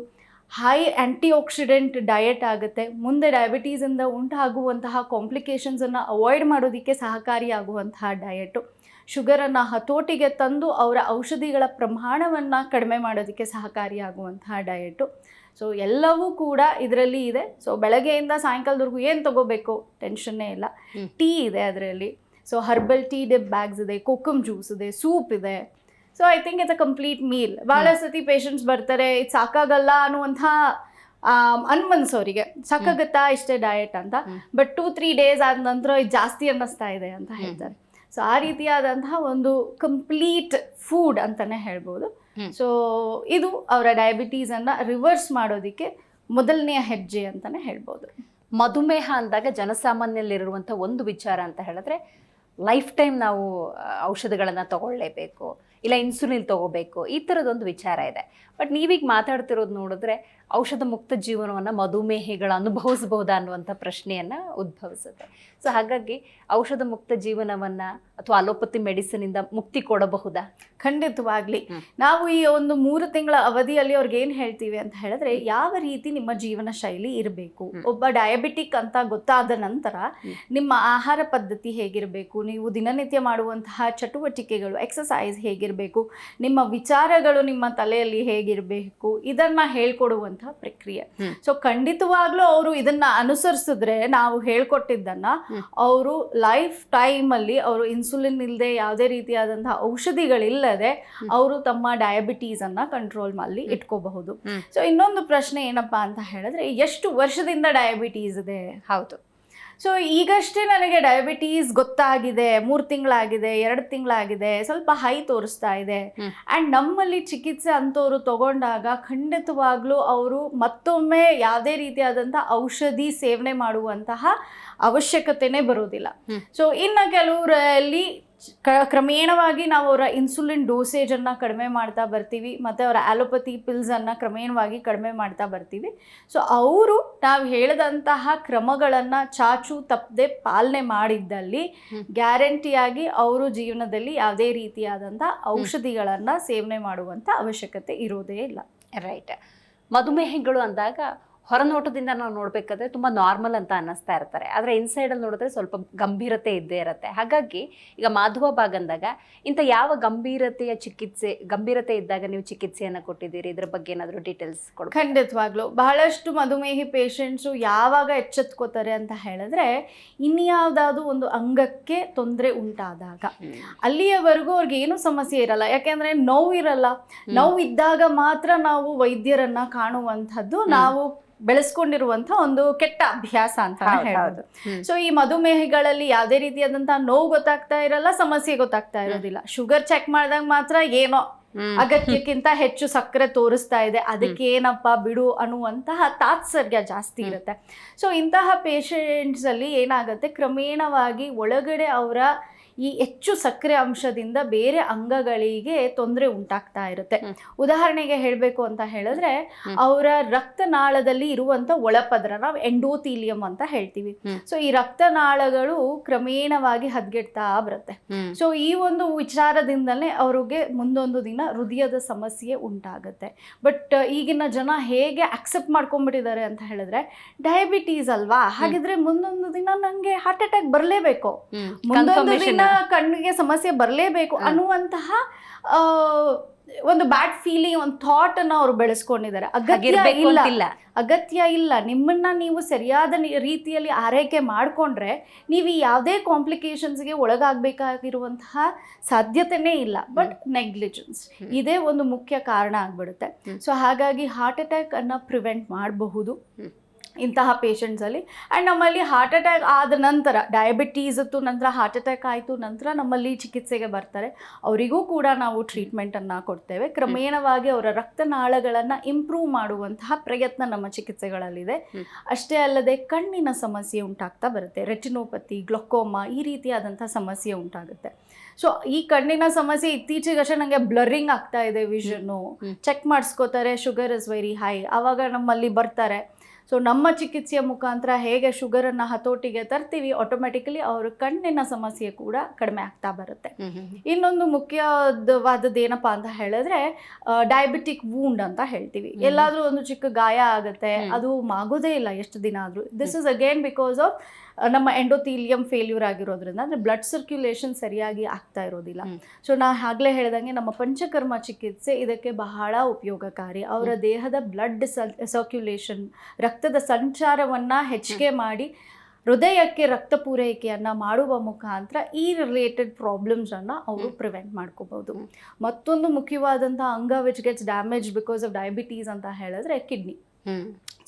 ಹೈ ಆ್ಯಂಟಿ ಆಕ್ಸಿಡೆಂಟ್ ಡಯಟ್ ಆಗುತ್ತೆ. ಮುಂದೆ ಡಯಾಬಿಟೀಸಿಂದ ಉಂಟಾಗುವಂತಹ ಕಾಂಪ್ಲಿಕೇಶನ್ಸನ್ನು ಅವಾಯ್ಡ್ ಮಾಡೋದಕ್ಕೆ ಸಹಕಾರಿಯಾಗುವಂತಹ ಡಯಟು ಶುಗರನ್ನು ಹತೋಟಿಗೆ ತಂದು ಅವರ ಔಷಧಿಗಳ ಪ್ರಮಾಣವನ್ನು ಕಡಿಮೆ ಮಾಡೋದಕ್ಕೆ ಸಹಕಾರಿಯಾಗುವಂತಹ ಡಯಟು ಸೊ ಎಲ್ಲವೂ ಕೂಡ ಇದರಲ್ಲಿ ಇದೆ. ಸೊ ಬೆಳಗ್ಗೆಯಿಂದ ಸಾಯಂಕಾಲದವರೆಗೂ ಏನು ತಗೋಬೇಕು? ಟೆನ್ಷನ್ನೇ ಇಲ್ಲ. ಟೀ ಇದೆ ಅದರಲ್ಲಿ. So herbal tea dip bags ಇದೆ ಕೊಕ್ಕಮ್ ಜ್ಯೂಸ್ ಇದೆ ಸೂಪ್ ಇದೆ. So I think it's a complete meal ಭಾಳ ಸತಿ ಪೇಷಂಟ್ಸ್ ಬರ್ತಾರೆ, ಇದು ಸಾಕಾಗಲ್ಲ ಅನ್ನುವಂಥ ಅನ್ಮನ್ಸೋರಿಗೆ ಸಾಕಾಗುತ್ತಾ ಇಷ್ಟೇ ಡಯಟ್ ಅಂತ. ಬಟ್ ಟೂ ತ್ರೀ ಡೇಸ್ ಆದ ನಂತರ ಇದು ಜಾಸ್ತಿ ಅನ್ನಿಸ್ತಾ ಇದೆ ಅಂತ ಹೇಳ್ತಾರೆ. ಸೊ ಆ ರೀತಿಯಾದಂತಹ ಒಂದು ಕಂಪ್ಲೀಟ್ ಫುಡ್ ಅಂತಲೇ ಹೇಳ್ಬೋದು. ಸೊ ಇದು ಅವರ ಡಯಾಬಿಟೀಸನ್ನು ರಿವರ್ಸ್ ಮಾಡೋದಕ್ಕೆ ಮೊದಲನೆಯ ಹೆಜ್ಜೆ ಅಂತಲೇ ಹೇಳ್ಬೋದು.
ಮಧುಮೇಹ ಅಂದಾಗ ಜನಸಾಮಾನ್ಯಲ್ಲಿರುವಂಥ ಒಂದು ವಿಚಾರ ಅಂತ ಹೇಳಿದ್ರೆ ಲೈಫ್ ಟೈಮ್ ನಾವು ಔಷಧಿಗಳನ್ನ ತಗೊಳ್ಳೇಬೇಕು. ಇಲ್ಲ ಇನ್ಸುಲಿನ್ ತಗೋಬೇಕು. ಈ ಥರದೊಂದು ವಿಚಾರ ಇದೆ. ಬಟ್ ನೀವೀಗ ಮಾತಾಡ್ತಿರೋದು ನೋಡಿದ್ರೆ ಔಷಧ ಮುಕ್ತ ಜೀವನವನ್ನು ಮಧುಮೇಹಿಗಳು ಅನುಭವಿಸಬಹುದಾ ಅನ್ನುವಂಥ ಪ್ರಶ್ನೆಯನ್ನ ಉದ್ಭವಿಸುತ್ತೆ. ಸೊ ಹಾಗಾಗಿ ಔಷಧ ಮುಕ್ತ ಜೀವನವನ್ನ ಅಥವಾ ಅಲೋಪತಿ ಮೆಡಿಸಿನಿಂದ ಮುಕ್ತಿ ಕೊಡಬಹುದಾ?
ಖಂಡಿತವಾಗ್ಲಿ. ನಾವು ಈ ಒಂದು ಮೂರು ತಿಂಗಳ ಅವಧಿಯಲ್ಲಿ ಅವ್ರಿಗೆ ಏನು ಹೇಳ್ತೀವಿ ಅಂತ ಹೇಳಿದ್ರೆ ಯಾವ ರೀತಿ ನಿಮ್ಮ ಜೀವನ ಶೈಲಿ ಇರಬೇಕು? ಒಬ್ಬ ಡಯಾಬಿಟಿಕ್ ಅಂತ ಗೊತ್ತಾದ ನಂತರ ನಿಮ್ಮ ಆಹಾರ ಪದ್ಧತಿ ಹೇಗಿರಬೇಕು? ನೀವು ದಿನನಿತ್ಯ ಮಾಡುವಂತಹ ಚಟುವಟಿಕೆಗಳು ಎಕ್ಸಸೈಸ್ ಹೇಗಿರಬೇಕು? ನಿಮ್ಮ ವಿಚಾರಗಳು ನಿಮ್ಮ ತಲೆಯಲ್ಲಿ ಹೇಗಿರಬೇಕು? ಇದನ್ನ ಹೇಳ್ಕೊಡುವಂತಹ ಪ್ರಕ್ರಿಯೆ. ಸೊ ಖಂಡಿತವಾಗ್ಲೂ ಅವರು ಇದನ್ನ ಅನುಸರಿಸಿದ್ರೆ ನಾವು ಹೇಳ್ಕೊಟ್ಟಿದ್ದನ್ನ. ಅವರು ಲೈಫ್ ಟೈಮ್ ಅಲ್ಲಿ ಅವರು ಇನ್ಸುಲಿನ್ ಇಲ್ಲದೆ ಯಾವುದೇ ರೀತಿಯಾದಂತಹ ಔಷಧಿಗಳಿಲ್ಲದೆ. ಅವರು ತಮ್ಮ ಡಯಾಬಿಟೀಸ್ ಅನ್ನ ಕಂಟ್ರೋಲ್
ಅಲ್ಲಿ.
ಇಟ್ಕೋಬಹುದು ಸೊ ಇನ್ನೊಂದು ಪ್ರಶ್ನೆ ಏನಪ್ಪಾ ಅಂತ ಹೇಳಿದ್ರೆ ಎಷ್ಟು ವರ್ಷದಿಂದ ಡಯಾಬಿಟೀಸ್ ಇದೆ
ಹೌದು
ಸೊ ಈಗಷ್ಟೇ ನನಗೆ ಡಯಾಬಿಟೀಸ್ ಗೊತ್ತಾಗಿದೆ ಮೂರು ತಿಂಗಳಾಗಿದೆ ಎರಡು ತಿಂಗಳಾಗಿದೆ ಸ್ವಲ್ಪ ಹೈ ತೋರಿಸ್ತಾ ಇದೆ.
ಅಂಡ್
ಆ್ಯಂಡ್ ನಮ್ಮಲ್ಲಿ ಚಿಕಿತ್ಸೆ ಅಂಥವ್ರು ತಗೊಂಡಾಗ ಖಂಡಿತವಾಗ್ಲೂ ಅವರು ಮತ್ತೊಮ್ಮೆ ಯಾವುದೇ ರೀತಿಯಾದಂಥ ಔಷಧಿ ಸೇವನೆ ಮಾಡುವಂತಹ ಅವಶ್ಯಕತೆನೇ ಬರೋದಿಲ್ಲ. ಸೊ ಇನ್ನು ಕೆಲವರಲ್ಲಿ ಕ್ರಮೇಣವಾಗಿ ನಾವು ಅವರ ಇನ್ಸುಲಿನ್ ಡೋಸೇಜನ್ನು ಕಡಿಮೆ ಮಾಡ್ತಾ ಬರ್ತೀವಿ ಮತ್ತು ಅವರ ಆಲೋಪತಿ ಪಿಲ್ಸನ್ನು ಕ್ರಮೇಣವಾಗಿ ಕಡಿಮೆ ಮಾಡ್ತಾ ಬರ್ತೀವಿ. ಸೊ ಅವರು ನಾವು ಹೇಳಿದಂತಹ ಕ್ರಮಗಳನ್ನು ಚಾಚು ತಪ್ಪದೆ ಪಾಲನೆ ಮಾಡಿದ್ದಲ್ಲಿ ಗ್ಯಾರಂಟಿಯಾಗಿ ಅವರು ಜೀವನದಲ್ಲಿ ಯಾವುದೇ ರೀತಿಯಾದಂಥ ಔಷಧಿಗಳನ್ನು ಸೇವನೆ ಮಾಡುವಂಥ ಅವಶ್ಯಕತೆ ಇರೋದೇ ಇಲ್ಲ.
ರೈಟ್ ಮಧುಮೇಹಿಗಳು ಅಂದಾಗ ಹೊರನೋಟದಿಂದ ನಾವು ನೋಡ್ಬೇಕಾದ್ರೆ ತುಂಬಾ ನಾರ್ಮಲ್ ಅಂತ ಅನ್ನಿಸ್ತಾ ಇರ್ತಾರೆ. ಆದರೆ ಇನ್ಸೈಡಲ್ಲಿ ನೋಡಿದ್ರೆ ಸ್ವಲ್ಪ ಗಂಭೀರತೆ ಇದ್ದೇ ಇರುತ್ತೆ. ಹಾಗಾಗಿ ಈಗ ಮಾಧುವ ಭಾಗ ಅಂದಾಗ ಇಂಥ ಯಾವ ಗಂಭೀರತೆಯ ಚಿಕಿತ್ಸೆ ಗಂಭೀರತೆ ಇದ್ದಾಗ ನೀವು ಚಿಕಿತ್ಸೆಯನ್ನು ಕೊಟ್ಟಿದ್ದೀರಿ? ಇದ್ರ ಬಗ್ಗೆ ಏನಾದರೂ ಡೀಟೇಲ್ಸ್ ಕೊಡಿ
ಖಂಡಿತವಾಗ್ಲೂ. ಬಹಳಷ್ಟು ಮಧುಮೇಹಿ ಪೇಷಂಟ್ಸು ಯಾವಾಗ ಎಚ್ಚೆತ್ಕೋತಾರೆ ಅಂತ ಹೇಳಿದ್ರೆ ಇನ್ಯಾವುದಾದ್ರು ಒಂದು ಅಂಗಕ್ಕೆ ತೊಂದರೆ ಉಂಟಾದಾಗ. ಅಲ್ಲಿಯವರೆಗೂ ಅವ್ರಿಗೆ ಏನು ಸಮಸ್ಯೆ ಇರಲ್ಲ. ಯಾಕೆಂದ್ರೆ ನೋವು ಇರಲ್ಲ. ನೋವು ಇದ್ದಾಗ ಮಾತ್ರ ನಾವು ವೈದ್ಯರನ್ನ ಕಾಣುವಂಥದ್ದು ನಾವು ಬೆಳೆಸ್ಕೊಂಡಿರುವಂಥ ಒಂದು ಕೆಟ್ಟ ಅಭ್ಯಾಸ ಅಂತ
ಹೇಳೋದು
ಹೇಳ್ಬೋದು. ಸೊ ಈ ಮಧುಮೇಹಿಗಳಲ್ಲಿ ಯಾವುದೇ ರೀತಿಯಾದಂತಹ ನೋವು ಗೊತ್ತಾಗ್ತಾ ಇರಲ್ಲ ಸಮಸ್ಯೆ ಗೊತ್ತಾಗ್ತಾ ಇರೋದಿಲ್ಲ. ಶುಗರ್ ಚೆಕ್ ಮಾಡಿದಾಗ ಮಾತ್ರ ಏನೋ ಅಗತ್ಯಕ್ಕಿಂತ ಹೆಚ್ಚು ಸಕ್ಕರೆ ತೋರಿಸ್ತಾ ಇದೆ. ಅದಕ್ಕೆ ಏನಪ್ಪ ಬಿಡು ಅನ್ನುವಂತಹ ತಾತ್ಸರ್ಯ ಜಾಸ್ತಿ ಇರುತ್ತೆ. ಸೊ ಇಂತಹ ಪೇಷಂಟ್ಸ್ ಅಲ್ಲಿ ಏನಾಗುತ್ತೆ? ಕ್ರಮೇಣವಾಗಿ ಒಳಗಡೆ ಅವರ ಈ ಹೆಚ್ಚು ಸಕ್ಕರೆ ಅಂಶದಿಂದ ಬೇರೆ ಅಂಗಗಳಿಗೆ ತೊಂದರೆ ಉಂಟಾಗ್ತಾ ಇರುತ್ತೆ. ಉದಾಹರಣೆಗೆ ಹೇಳಬೇಕು ಅಂತ ಹೇಳಿದ್ರೆ ಅವರ ರಕ್ತನಾಳದಲ್ಲಿ ಇರುವಂತ ಒಳಪದ್ರ ನಾವು ಎಂಡೋಥೀಲಿಯಂ ಅಂತ ಹೇಳ್ತೀವಿ. ಸೊ ಈ ರಕ್ತನಾಳಗಳು ಕ್ರಮೇಣವಾಗಿ ಹದ್ಗೆಡ್ತಾ ಬರುತ್ತೆ. ಸೊ ಈ ಒಂದು ವಿಚಾರದಿಂದಲೇ ಅವ್ರಿಗೆ ಮುಂದೊಂದು ದಿನ ಹೃದಯದ ಸಮಸ್ಯೆ ಉಂಟಾಗುತ್ತೆ. ಬಟ್ ಈಗಿನ ಜನ ಹೇಗೆ ಅಕ್ಸೆಪ್ಟ್ ಮಾಡ್ಕೊಂಡ್ಬಿಟ್ಟಿದ್ದಾರೆ ಅಂತ ಹೇಳಿದ್ರೆ ಡಯಾಬಿಟೀಸ್ ಅಲ್ವಾ? ಹಾಗಿದ್ರೆ ಮುಂದೊಂದು ದಿನ ನಂಗೆ ಹಾರ್ಟ್ ಅಟ್ಯಾಕ್ ಬರಲೇಬೇಕು. ಮುಂದೊಂದು ದಿನ ಕಣ್ಣಿಗೆ ಸಮಸ್ಯೆ ಬರಲೇಬೇಕು. ಅನ್ನುವಂತಹ ಒಂದು ಬ್ಯಾಡ್ ಫೀಲಿಂಗ್ ಒಂದು ಥಾಟ್ ಅನ್ನ ಅವರು ಬೆಳೆಸ್ಕೊಂಡಿದ್ದಾರೆ ಅಗತ್ಯ ಇಲ್ಲ ಅಗತ್ಯ ಇಲ್ಲ ನಿಮ್ಮನ್ನ ನೀವು ಸರಿಯಾದ ರೀತಿಯಲ್ಲಿ ಆರೈಕೆ ಮಾಡಿಕೊಂಡ್ರೆ ನೀವು ಈ ಯಾವುದೇ ಕಾಂಪ್ಲಿಕೇಶನ್ಸ್ಗೆ ಒಳಗಾಗಬೇಕಾಗಿರುವಂತಹ ಸಾಧ್ಯತೆನೇ ಇಲ್ಲ ಬಟ್ ನೆಗ್ಲಿಜೆನ್ಸ್. ಇದೇ ಒಂದು ಮುಖ್ಯ ಕಾರಣ ಆಗ್ಬಿಡುತ್ತೆ. ಸೊ ಹಾಗಾಗಿ ಹಾರ್ಟ್ ಅಟ್ಯಾಕ್ ಅನ್ನ ಪ್ರಿವೆಂಟ್ ಮಾಡಬಹುದು. ಇಂತಹ ಪೇಷಂಟ್ಸಲ್ಲಿ ಆ್ಯಂಡ್ ನಮ್ಮಲ್ಲಿ ಹಾರ್ಟ್ ಅಟ್ಯಾಕ್ ಆದ ನಂತರ ಡಯಾಬಿಟೀಸ್ ಇತ್ತು ನಂತರ ಹಾರ್ಟ್ ಅಟ್ಯಾಕ್ ಆಯಿತು ನಂತರ ನಮ್ಮಲ್ಲಿ ಚಿಕಿತ್ಸೆಗೆ ಬರ್ತಾರೆ. ಅವರಿಗೂ ಕೂಡ ನಾವು ಟ್ರೀಟ್ಮೆಂಟನ್ನು ಕೊಡ್ತೇವೆ. ಕ್ರಮೇಣವಾಗಿ ಅವರ ರಕ್ತನಾಳಗಳನ್ನು ಇಂಪ್ರೂವ್ ಮಾಡುವಂತಹ ಪ್ರಯತ್ನ ನಮ್ಮ ಚಿಕಿತ್ಸೆಗಳಲ್ಲಿದೆ. ಅಷ್ಟೇ ಅಲ್ಲದೆ ಕಣ್ಣಿನ ಸಮಸ್ಯೆ ಉಂಟಾಗ್ತಾ ಬರುತ್ತೆ. ರೆಟಿನೋಪತಿ ಗ್ಲೊಕೋಮಾ ಈ ರೀತಿಯಾದಂಥ ಸಮಸ್ಯೆ ಉಂಟಾಗುತ್ತೆ. ಸೊ ಈ ಕಣ್ಣಿನ ಸಮಸ್ಯೆ ಇತ್ತೀಚೆಗಷ್ಟೇ ನನಗೆ ಬ್ಲರಿಂಗ್ ಆಗ್ತಾ ಇದೆ ವಿಷನ್ನು ಚೆಕ್ ಮಾಡಿಸ್ಕೋತಾರೆ ಶುಗರ್ ಇಸ್ ವೆರಿ ಹೈ ಆವಾಗ ನಮ್ಮಲ್ಲಿ ಬರ್ತಾರೆ ಸೊ ನಮ್ಮ ಚಿಕಿತ್ಸೆಯ ಮುಖಾಂತರ ಹೇಗೆ ಶುಗರನ್ನು ಹತೋಟಿಗೆ ತರ್ತೀವಿ ಆಟೋಮೆಟಿಕಲಿ ಅವರ ಕಣ್ಣಿನ ಸಮಸ್ಯೆ ಕೂಡ ಕಡಿಮೆ ಆಗ್ತಾ ಬರುತ್ತೆ. ಇನ್ನೊಂದು ಮುಖ್ಯವಾದದ್ದು ಏನಪ್ಪಾ ಅಂತ ಹೇಳಿದ್ರೆ ಡಯಾಬಿಟಿಕ್ ವೂಂಡ್ ಅಂತ ಹೇಳ್ತೀವಿ. ಎಲ್ಲಾದರೂ ಒಂದು ಚಿಕ್ಕ ಗಾಯ ಆಗುತ್ತೆ ಅದು ಮಾಗೋದೇ ಇಲ್ಲ ಎಷ್ಟು ದಿನ ಆದರೂ. This is again because of ನಮ್ಮ ಎಂಡೋಥೀಲಿಯಂ ಫೇಲ್ಯೂರ್ ಆಗಿರೋದ್ರಿಂದ ಅಂದರೆ ಬ್ಲಡ್ ಸರ್ಕ್ಯುಲೇಷನ್ ಸರಿಯಾಗಿ ಆಗ್ತಾ ಇರೋದಿಲ್ಲ. ಸೊ ನಾ ಆಗಲೇ ಹೇಳ್ದಂಗೆ ನಮ್ಮ ಪಂಚಕರ್ಮ ಚಿಕಿತ್ಸೆ ಇದಕ್ಕೆ ಬಹಳ ಉಪಯೋಗಕಾರಿ. ಅವರ ದೇಹದ ಬ್ಲಡ್ ಸರ್ಕ್ಯುಲೇಷನ್ ರಕ್ತದ ಸಂಚಾರವನ್ನು ಹೆಚ್ಚಿಗೆ ಮಾಡಿ ಹೃದಯಕ್ಕೆ ರಕ್ತ ಪೂರೈಕೆಯನ್ನು ಮಾಡುವ ಮುಖಾಂತರ ಈ ರಿಲೇಟೆಡ್ ಪ್ರಾಬ್ಲಮ್ಸನ್ನು ಅವರು ಪ್ರಿವೆಂಟ್
ಮಾಡ್ಕೋಬೋದು.
ಮತ್ತೊಂದು ಮುಖ್ಯವಾದಂಥ ಅಂಗ which gets damage because of diabetes ಅಂತ ಹೇಳಿದ್ರೆ ಕಿಡ್ನಿ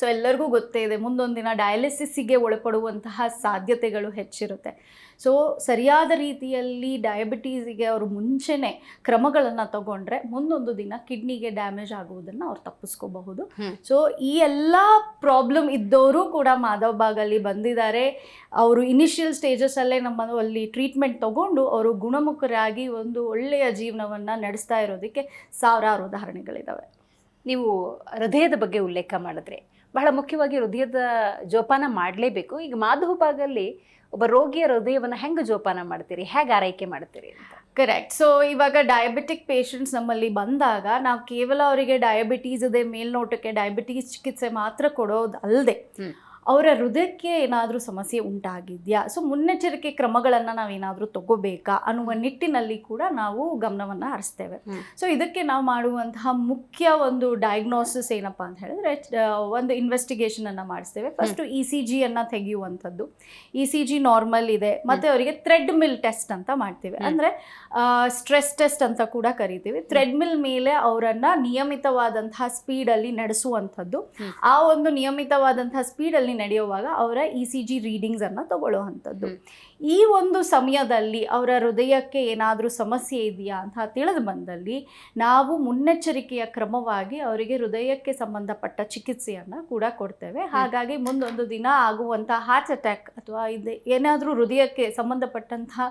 ಸೊ ಎಲ್ಲರಿಗೂ ಗೊತ್ತೇ ಇದೆ ಮುಂದೊಂದು ದಿನ ಡಯಾಲಿಸಿಸ್ಸಿಗೆ ಒಳಪಡುವಂತಹ ಸಾಧ್ಯತೆಗಳು ಹೆಚ್ಚಿರುತ್ತೆ. ಸೊ ಸರಿಯಾದ ರೀತಿಯಲ್ಲಿ ಡಯಾಬಿಟೀಸಿಗೆ ಅವರು ಮುಂಚೆನೆ ಕ್ರಮಗಳನ್ನು ತಗೊಂಡ್ರೆ ಮುಂದೊಂದು ದಿನ ಕಿಡ್ನಿಗೆ ಡ್ಯಾಮೇಜ್ ಆಗುವುದನ್ನು ಅವ್ರು ತಪ್ಪಿಸ್ಕೋಬಹುದು. ಸೊ ಈ ಎಲ್ಲ ಪ್ರಾಬ್ಲಮ್ ಇದ್ದವರು ಕೂಡ ಮಾಧವ್ ಬಾಗಲ್ಲಿ ಬಂದಿದ್ದಾರೆ. ಅವರು ಇನಿಷಿಯಲ್ ಸ್ಟೇಜಸ್ಸಲ್ಲೇ ನಮ್ಮ ಅಲ್ಲಿ ಟ್ರೀಟ್ಮೆಂಟ್ ತಗೊಂಡು ಅವರು ಗುಣಮುಖರಾಗಿ ಒಂದು ಒಳ್ಳೆಯ ಜೀವನವನ್ನು ನಡೆಸ್ತಾ ಇರೋದಕ್ಕೆ ಸಾವಿರಾರು ಉದಾಹರಣೆಗಳಿದ್ದಾವೆ
ನೀವು ಹೃದಯದ ಬಗ್ಗೆ ಉಲ್ಲೇಖ ಮಾಡಿದ್ರಿ ಬಹಳ ಮುಖ್ಯವಾಗಿ ಹೃದಯದ ಜೋಪಾನ ಮಾಡಲೇಬೇಕು. ಈಗ ಮಾಧು ಭಾಗಲ್ಲಿ ಒಬ್ಬ ರೋಗಿಯ ಹೃದಯವನ್ನು ಹೆಂಗೆ ಜೋಪಾನ ಮಾಡ್ತೀರಿ? ಹೇಗೆ ಆರೈಕೆ ಮಾಡ್ತೀರಿ ಅಂತ?
ಕರೆಕ್ಟ್ ಸೊ ಇವಾಗ ಡಯಾಬಿಟಿಕ್ ಪೇಷಂಟ್ಸ್ ನಮ್ಮಲ್ಲಿ ಬಂದಾಗ ನಾವು ಕೇವಲ ಅವರಿಗೆ ಡಯಾಬಿಟೀಸ್ ಇದೆ ಮೇಲ್ನೋಟಕ್ಕೆ ಡಯಾಬಿಟೀಸ್ ಚಿಕಿತ್ಸೆ ಮಾತ್ರ ಕೊಡೋದು ಅಲ್ಲದೆ. ಅವರ ಹೃದಯಕ್ಕೆ ಏನಾದರೂ ಸಮಸ್ಯೆ ಉಂಟಾಗಿದೆಯಾ? ಸೊ ಮುನ್ನೆಚ್ಚರಿಕೆ ಕ್ರಮಗಳನ್ನು ನಾವೇನಾದರೂ ತಗೋಬೇಕಾ? ಅನ್ನುವ ನಿಟ್ಟಿನಲ್ಲಿ ಕೂಡ ನಾವು ಗಮನವನ್ನು ಹರಿಸ್ತೇವೆ. ಸೊ ಇದಕ್ಕೆ ನಾವು ಮಾಡುವಂತಹ ಮುಖ್ಯ ಒಂದು ಡಯಾಗ್ನೋಸಿಸ್ ಏನಪ್ಪ ಅಂತ ಹೇಳಿದ್ರೆ ಒಂದು ಇನ್ವೆಸ್ಟಿಗೇಷನನ್ನು ಮಾಡಿಸ್ತೇವೆ. ಫಸ್ಟು ಇ ಸಿ ಜಿಯನ್ನು ತೆಗೆಯುವಂಥದ್ದು. ಇ ಸಿ ಜಿ ನಾರ್ಮಲ್ ಇದೆ. ಮತ್ತು ಅವರಿಗೆ ಥ್ರೆಡ್ ಮಿಲ್ ಟೆಸ್ಟ್ ಅಂತ ಮಾಡ್ತೀವಿ. ಅಂದ್ರೆ ಸ್ಟ್ರೆಸ್ ಟೆಸ್ಟ್ ಅಂತ ಕೂಡ ಕರಿತೀವಿ. ಥ್ರೆಡ್ ಮಿಲ್ ಮೇಲೆ ಅವರನ್ನು ನಿಯಮಿತವಾದಂತಹ ಸ್ಪೀಡಲ್ಲಿ ನಡೆಸುವಂಥದ್ದು. ಆ ಒಂದು ನಿಯಮಿತವಾದಂತಹ ಸ್ಪೀಡಲ್ಲಿ ನಡೆಯುವಾಗ ಅವರ ಇ ಸಿ ಜಿ ರೀಡಿಂಗ್ಸನ್ನು ತಗೊಳ್ಳುವಂಥದ್ದು. ಈ ಒಂದು ಸಮಯದಲ್ಲಿ ಅವರ ಹೃದಯಕ್ಕೆ ಏನಾದರೂ ಸಮಸ್ಯೆ ಇದೆಯಾ ಅಂತ ತಿಳಿದು ಬಂದಲ್ಲಿ ನಾವು ಮುನ್ನೆಚ್ಚರಿಕೆಯ ಕ್ರಮವಾಗಿ ಅವರಿಗೆ ಹೃದಯಕ್ಕೆ ಸಂಬಂಧಪಟ್ಟ ಚಿಕಿತ್ಸೆಯನ್ನು ಕೂಡ ಕೊಡ್ತೇವೆ. ಹಾಗಾಗಿ ಮುಂದೊಂದು ದಿನ ಆಗುವಂಥ ಹಾರ್ಟ್ ಅಟ್ಯಾಕ್ ಅಥವಾ ಇದು ಏನಾದರೂ ಹೃದಯಕ್ಕೆ ಸಂಬಂಧಪಟ್ಟಂತಹ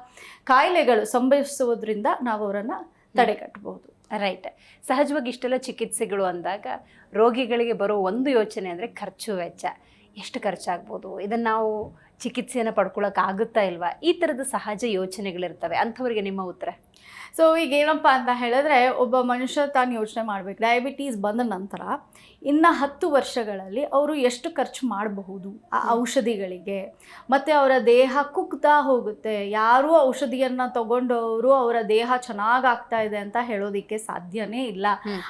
ಕಾಯಿಲೆಗಳು ಸಂಭವಿಸುವುದರಿಂದ ನಾವು ಅವರನ್ನು ತಡೆಗಟ್ಟಬಹುದು.
ರೈಟ್ ಸಹಜವಾಗಿ ಇಷ್ಟೆಲ್ಲ ಚಿಕಿತ್ಸೆಗಳು ಅಂದಾಗ ರೋಗಿಗಳಿಗೆ ಬರೋ ಒಂದು ಯೋಚನೆ ಅಂದರೆ ಖರ್ಚು ವೆಚ್ಚ. ಎಷ್ಟು ಖರ್ಚಾಗ್ಬೋದು? ಇದನ್ನು ನಾವು ಚಿಕಿತ್ಸೆಯನ್ನು ಪಡ್ಕೊಳ್ಳೋಕ್ಕಾಗುತ್ತಾ ಇಲ್ವಾ? ಈ ಥರದ ಸಹಜ ಯೋಚನೆಗಳಿರ್ತವೆ. ಅಂಥವ್ರಿಗೆ ನಿಮ್ಮ ಉತ್ತರ?
ಸೊ ಈಗ ಏನಪ್ಪ ಅಂತ ಹೇಳಿದ್ರೆ ಒಬ್ಬ ಮನುಷ್ಯ ತಾನು ಯೋಚನೆ ಮಾಡಬೇಕು. ಡಯಾಬಿಟೀಸ್ ಬಂದ ನಂತರ ಇನ್ನು ಹತ್ತು ವರ್ಷಗಳಲ್ಲಿ ಅವರು ಎಷ್ಟು ಖರ್ಚು ಮಾಡಬಹುದು? ಆ ಔಷಧಿಗಳಿಗೆ. ಮತ್ತು ಅವರ ದೇಹ ಕುಗ್ತಾ ಹೋಗುತ್ತೆ. ಯಾರೂ ಔಷಧಿಯನ್ನು ತಗೊಂಡವರು ಅವರ ದೇಹ ಚೆನ್ನಾಗಾಗ್ತಾ ಇದೆ ಅಂತ ಹೇಳೋದಿಕ್ಕೆ ಸಾಧ್ಯನೇ ಇಲ್ಲ.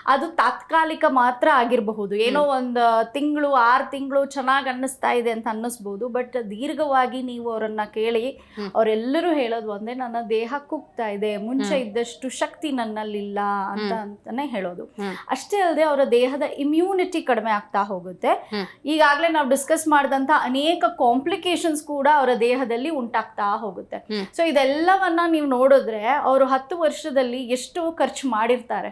ಅದು ತಾತ್ಕಾಲಿಕ ಮಾತ್ರ ಆಗಿರಬಹುದು. ಏನೋ ಒಂದು ತಿಂಗಳು ಆರು ತಿಂಗಳು ಚೆನ್ನಾಗಿ ಅನ್ನಿಸ್ತಾ ಇದೆ ಅಂತ ಅನ್ನಿಸ್ಬೋದು ಬಟ್ ದೀರ್ಘವಾಗಿ ನೀವು ಅವರನ್ನು ಕೇಳಿ ಅವರೆಲ್ಲರೂ ಹೇಳೋದು ಒಂದೇ ನನ್ನ ದೇಹ ಕುಗ್ತಾ ಇದೆ ಮುಂಚೆ. ಇದ್ದಷ್ಟು ಶಕ್ತಿ ನನ್ನಲ್ಲಿಲ್ಲ ಅಂತ. ಅಂತಾನೆ ಹೇಳೋದು ಅಷ್ಟೇ ಅಲ್ಲದೆ ಅವರ ದೇಹದ ಇಮ್ಯುನಿಟಿ ಕಡಿಮೆ ಆಗ್ತಾ ಹೋಗುತ್ತೆ. ಈಗಾಗಲೇ ನಾವು ಡಿಸ್ಕಸ್ ಮಾಡಿದಂತ ಅನೇಕ ಕಾಂಪ್ಲಿಕೇಶನ್ಸ್ ಕೂಡ ಅವರ ದೇಹದಲ್ಲಿ ಉಂಟಾಗ್ತಾ ಹೋಗುತ್ತೆ. ಸೊ ಇದೆಲ್ಲವನ್ನ ನೀವು ನೋಡಿದ್ರೆ ಅವರು ಹತ್ತು ವರ್ಷದಲ್ಲಿ ಎಷ್ಟು ಖರ್ಚು ಮಾಡಿರ್ತಾರೆ.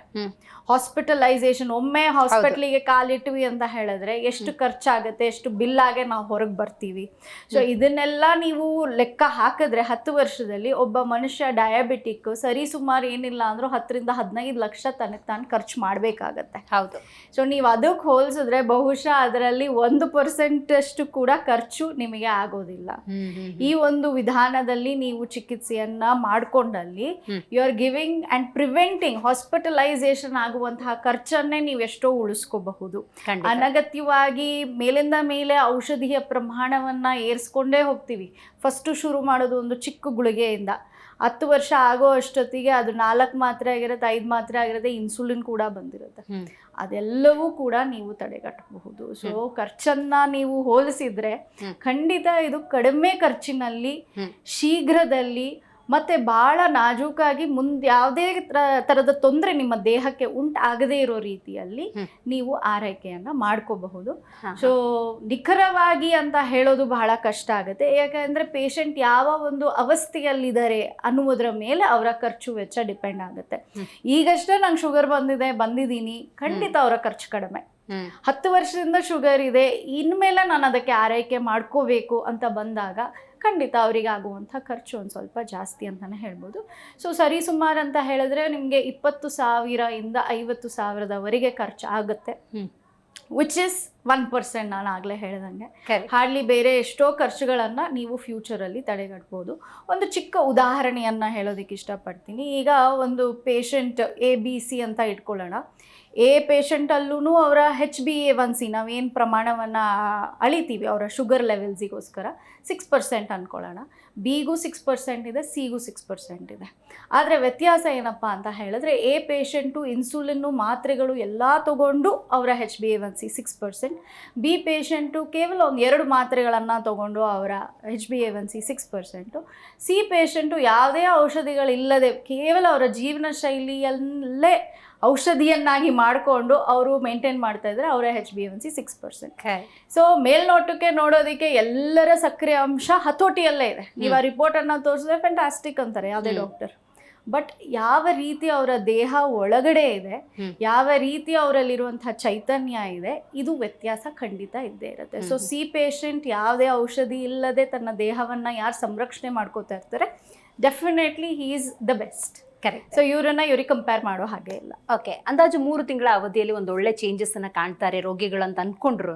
ಹಾಸ್ಪಿಟಲೈಸೇಷನ್ ಒಮ್ಮೆ ಹಾಸ್ಪಿಟ್ಲಿಗೆ ಕಾಲಿಟ್ವಿ ಅಂತ ಹೇಳಿದ್ರೆ ಎಷ್ಟು ಖರ್ಚಾಗುತ್ತೆ ಎಷ್ಟು ಬಿಲ್ ಆಗಿ ನಾವು ಹೊರಗೆ ಬರ್ತೀವಿ ಸೊ ಇದನ್ನೆಲ್ಲ ನೀವು ಲೆಕ್ಕ ಹಾಕಿದ್ರೆ ಹತ್ತು ವರ್ಷದಲ್ಲಿ ಒಬ್ಬ ಮನುಷ್ಯ ಡಯಾಬಿಟಿಕ್ ಸರಿ ಸುಮಾರು ಏನಿಲ್ಲ ಅಂದ್ರೂ ಹತ್ತರಿಂದ ಹದಿನೈದು ಲಕ್ಷ ತನಕ ತಾನು ಖರ್ಚು ಮಾಡಬೇಕಾಗತ್ತೆ.
ಹೌದು.
ಸೊ ನೀವು ಅದಕ್ಕೆ ಹೋಲಿಸಿದ್ರೆ ಬಹುಶಃ ಅದರಲ್ಲಿ ಒಂದು ಪರ್ಸೆಂಟ್ ಅಷ್ಟು ಕೂಡ ಖರ್ಚು ನಿಮಗೆ ಆಗೋದಿಲ್ಲ. ಈ ಒಂದು ವಿಧಾನದಲ್ಲಿ ನೀವು ಚಿಕಿತ್ಸೆಯನ್ನ ಮಾಡ್ಕೊಂಡಲ್ಲಿ. You are giving and preventing hospitalisation ಆಗುವಂತಹ ಖರ್ಚನ್ನೇ ನೀವು ಎಷ್ಟೋ ಉಳಿಸ್ಕೋಬಹುದು. ಅನಗತ್ಯವಾಗಿ ಮೇಲಿಂದ ಮೇಲೆ ಔಷಧಿಯ ಪ್ರಮಾಣವನ್ನ ಏರಿಸ್ಕೊಂಡೇ ಹೋಗ್ತೀವಿ. ಫಸ್ಟು ಶುರು ಮಾಡೋದು ಒಂದು ಚಿಕ್ಕ ಗುಳಿಗೆಯಿಂದ. ಹತ್ತು ವರ್ಷ ಆಗೋ ಅಷ್ಟೊತ್ತಿಗೆ ಅದು ನಾಲ್ಕು ಮಾತ್ರೆ ಆಗಿರುತ್ತೆ ಐದು ಮಾತ್ರೆ ಆಗಿರುತ್ತೆ ಇನ್ಸುಲಿನ್ ಕೂಡ ಬಂದಿರುತ್ತೆ. ಅದೆಲ್ಲವೂ ಕೂಡ ನೀವು ತಡೆಗಟ್ಟಬಹುದು. ಸೊ ಖರ್ಚನ್ನ ನೀವು ಹೋಲಿಸಿದ್ರೆ ಖಂಡಿತ ಇದು ಕಡಿಮೆ ಖರ್ಚಿನಲ್ಲಿ ಶೀಘ್ರದಲ್ಲಿ ಮತ್ತೆ ಬಹಳ ನಾಜೂಕಾಗಿ ಮುಂದೆ ಯಾವುದೇ ತರ- ತರದ ತೊಂದರೆ ನಿಮ್ಮ ದೇಹಕ್ಕೆ ಉಂಟಾಗದೇ ಇರೋ ರೀತಿಯಲ್ಲಿ ನೀವು ಆರೈಕೆಯನ್ನ ಮಾಡ್ಕೋಬಹುದು. ಸೊ ನಿಖರವಾಗಿ ಅಂತ ಹೇಳೋದು ಬಹಳ ಕಷ್ಟ ಆಗುತ್ತೆ. ಯಾಕಂದ್ರೆ ಪೇಷಂಟ್ ಯಾವ ಒಂದು ಅವಸ್ಥೆಯಲ್ಲಿದ್ದಾರೆ ಅನ್ನುವುದರ ಮೇಲೆ ಅವರ ಖರ್ಚು ವೆಚ್ಚ ಡಿಪೆಂಡ್ ಆಗುತ್ತೆ. ಈಗಷ್ಟೇ ನಂಗೆ ಶುಗರ್ ಬಂದಿದೆ ಬಂದಿದ್ದೀನಿ. ಖಂಡಿತ ಅವರ ಖರ್ಚು ಕಡಿಮೆ. ಹತ್ತು ವರ್ಷದಿಂದ ಶುಗರ್ ಇದೆ ಇನ್ಮೇಲೆ ನಾನು ಅದಕ್ಕೆ ಆರೈಕೆ ಮಾಡ್ಕೋಬೇಕು ಅಂತ ಬಂದಾಗ ಖಂಡಿತ ಅವರಿಗೆ ಆಗುವಂಥ ಖರ್ಚು ಒಂದು ಸ್ವಲ್ಪ ಜಾಸ್ತಿ ಅಂತಲೇ ಹೇಳ್ಬೋದು. ಸೊ ಸರಿ ಸುಮಾರು ಅಂತ ಹೇಳಿದ್ರೆ ನಿಮಗೆ ಇಪ್ಪತ್ತು ಸಾವಿರ ಇಂದ ಐವತ್ತು ಸಾವಿರದವರೆಗೆ ಖರ್ಚು ಆಗುತ್ತೆ. ವಿಚ್ ಇಸ್ ಒನ್ ಪರ್ಸೆಂಟ್ ನಾನು ಆಗಲೇ ಹೇಳ್ದಂಗೆ. ಹಾರ್ಡ್ಲಿ ಬೇರೆ ಎಷ್ಟೋ ಖರ್ಚುಗಳನ್ನು ನೀವು ಫ್ಯೂಚರಲ್ಲಿ ತಡೆಗಟ್ಬೋದು. ಒಂದು ಚಿಕ್ಕ ಉದಾಹರಣೆಯನ್ನು ಹೇಳೋದಕ್ಕೆ ಇಷ್ಟಪಡ್ತೀನಿ. ಈಗ ಒಂದು ಪೇಷಂಟ್ ಎ ಬಿ ಸಿ ಅಂತ ಇಟ್ಕೊಳ್ಳೋಣ. ಎ ಪೇಷಂಟಲ್ಲೂ ಅವರ H B A one C ನಾವೇನು ಪ್ರಮಾಣವನ್ನು ಅಳಿತೀವಿ ಅವರ ಶುಗರ್ ಲೆವೆಲ್ಸಿಗೋಸ್ಕರ ಸಿಕ್ಸ್ ಪರ್ಸೆಂಟ್ ಅಂದ್ಕೊಳ್ಳೋಣ ಬಿಗೂ ಸಿಕ್ಸ್ ಪರ್ಸೆಂಟ್ ಇದೆ ಸಿಗೂ ಸಿಕ್ಸ್ ಪರ್ಸೆಂಟ್ ಇದೆ. ಆದರೆ ವ್ಯತ್ಯಾಸ ಏನಪ್ಪ ಅಂತ ಹೇಳಿದ್ರೆ ಎ ಪೇಷಂಟು ಇನ್ಸುಲಿನ್ನು ಮಾತ್ರೆಗಳು ಎಲ್ಲ ತಗೊಂಡು ಅವರ H B A one C six percent B patient ಕೇವಲ ಒಂದು ಎರಡು ಮಾತ್ರೆಗಳನ್ನು ತಗೊಂಡು ಅವರ H B A one C six percent C patient ಯಾವುದೇ ಔಷಧಿಗಳಿಲ್ಲದೆ ಕೇವಲ ಅವರ ಜೀವನ ಶೈಲಿಯಲ್ಲೇ ಔಷಧಿಯನ್ನಾಗಿ ಮಾಡಿಕೊಂಡು ಅವರು ಮೇಂಟೈನ್ ಮಾಡ್ತಾ ಇದ್ದಾರೆ ಅವರ H B N C six percent. So ಮೇಲ್ನೋಟಕ್ಕೆ ನೋಡೋದಕ್ಕೆ ಎಲ್ಲರ ಸಕ್ರಿಯ ಅಂಶ ಹತೋಟಿಯಲ್ಲೇ ಇದೆ. ನೀವು ಆ ರಿಪೋರ್ಟನ್ನು ತೋರಿಸಿದ್ರೆ ಫ್ಯಾಂಟಾಸ್ಟಿಕ್ ಅಂತಾರೆ ಯಾವುದೇ. ಡಾಕ್ಟರ್ ಬಟ್ ಯಾವ ರೀತಿ ಅವರ ದೇಹ ಒಳಗಡೆ ಇದೆ ಯಾವ ರೀತಿ ಅವರಲ್ಲಿರುವಂತಹ ಚೈತನ್ಯ ಇದೆ ಇದು ವ್ಯತ್ಯಾಸ ಖಂಡಿತ ಇದ್ದೇ ಇರುತ್ತೆ. ಸೊ ಸಿ ಪೇಷಂಟ್ ಯಾವುದೇ ಔಷಧಿ ಇಲ್ಲದೆ ತನ್ನ ದೇಹವನ್ನ ಯಾರು ಸಂರಕ್ಷಣೆ ಮಾಡ್ಕೋತಾ ಇರ್ತಾರೆ definitely he is the best
correct
so ಇವರನ್ನ ಇವ್ರಿಗೆ ಕಂಪೇರ್ ಮಾಡೋ ಹಾಗೆ ಇಲ್ಲ.
ಓಕೆ ಅಂದಾಜು ಮೂರು ತಿಂಗಳ ಅವಧಿಯಲ್ಲಿ ಒಂದು ಒಳ್ಳೆ ಚೇಂಜಸ್ ಅನ್ನ ಕಾಣ್ತಾರೆ ರೋಗಿಗಳು ಅಂತ ಅನ್ಕೊಂಡ್ರು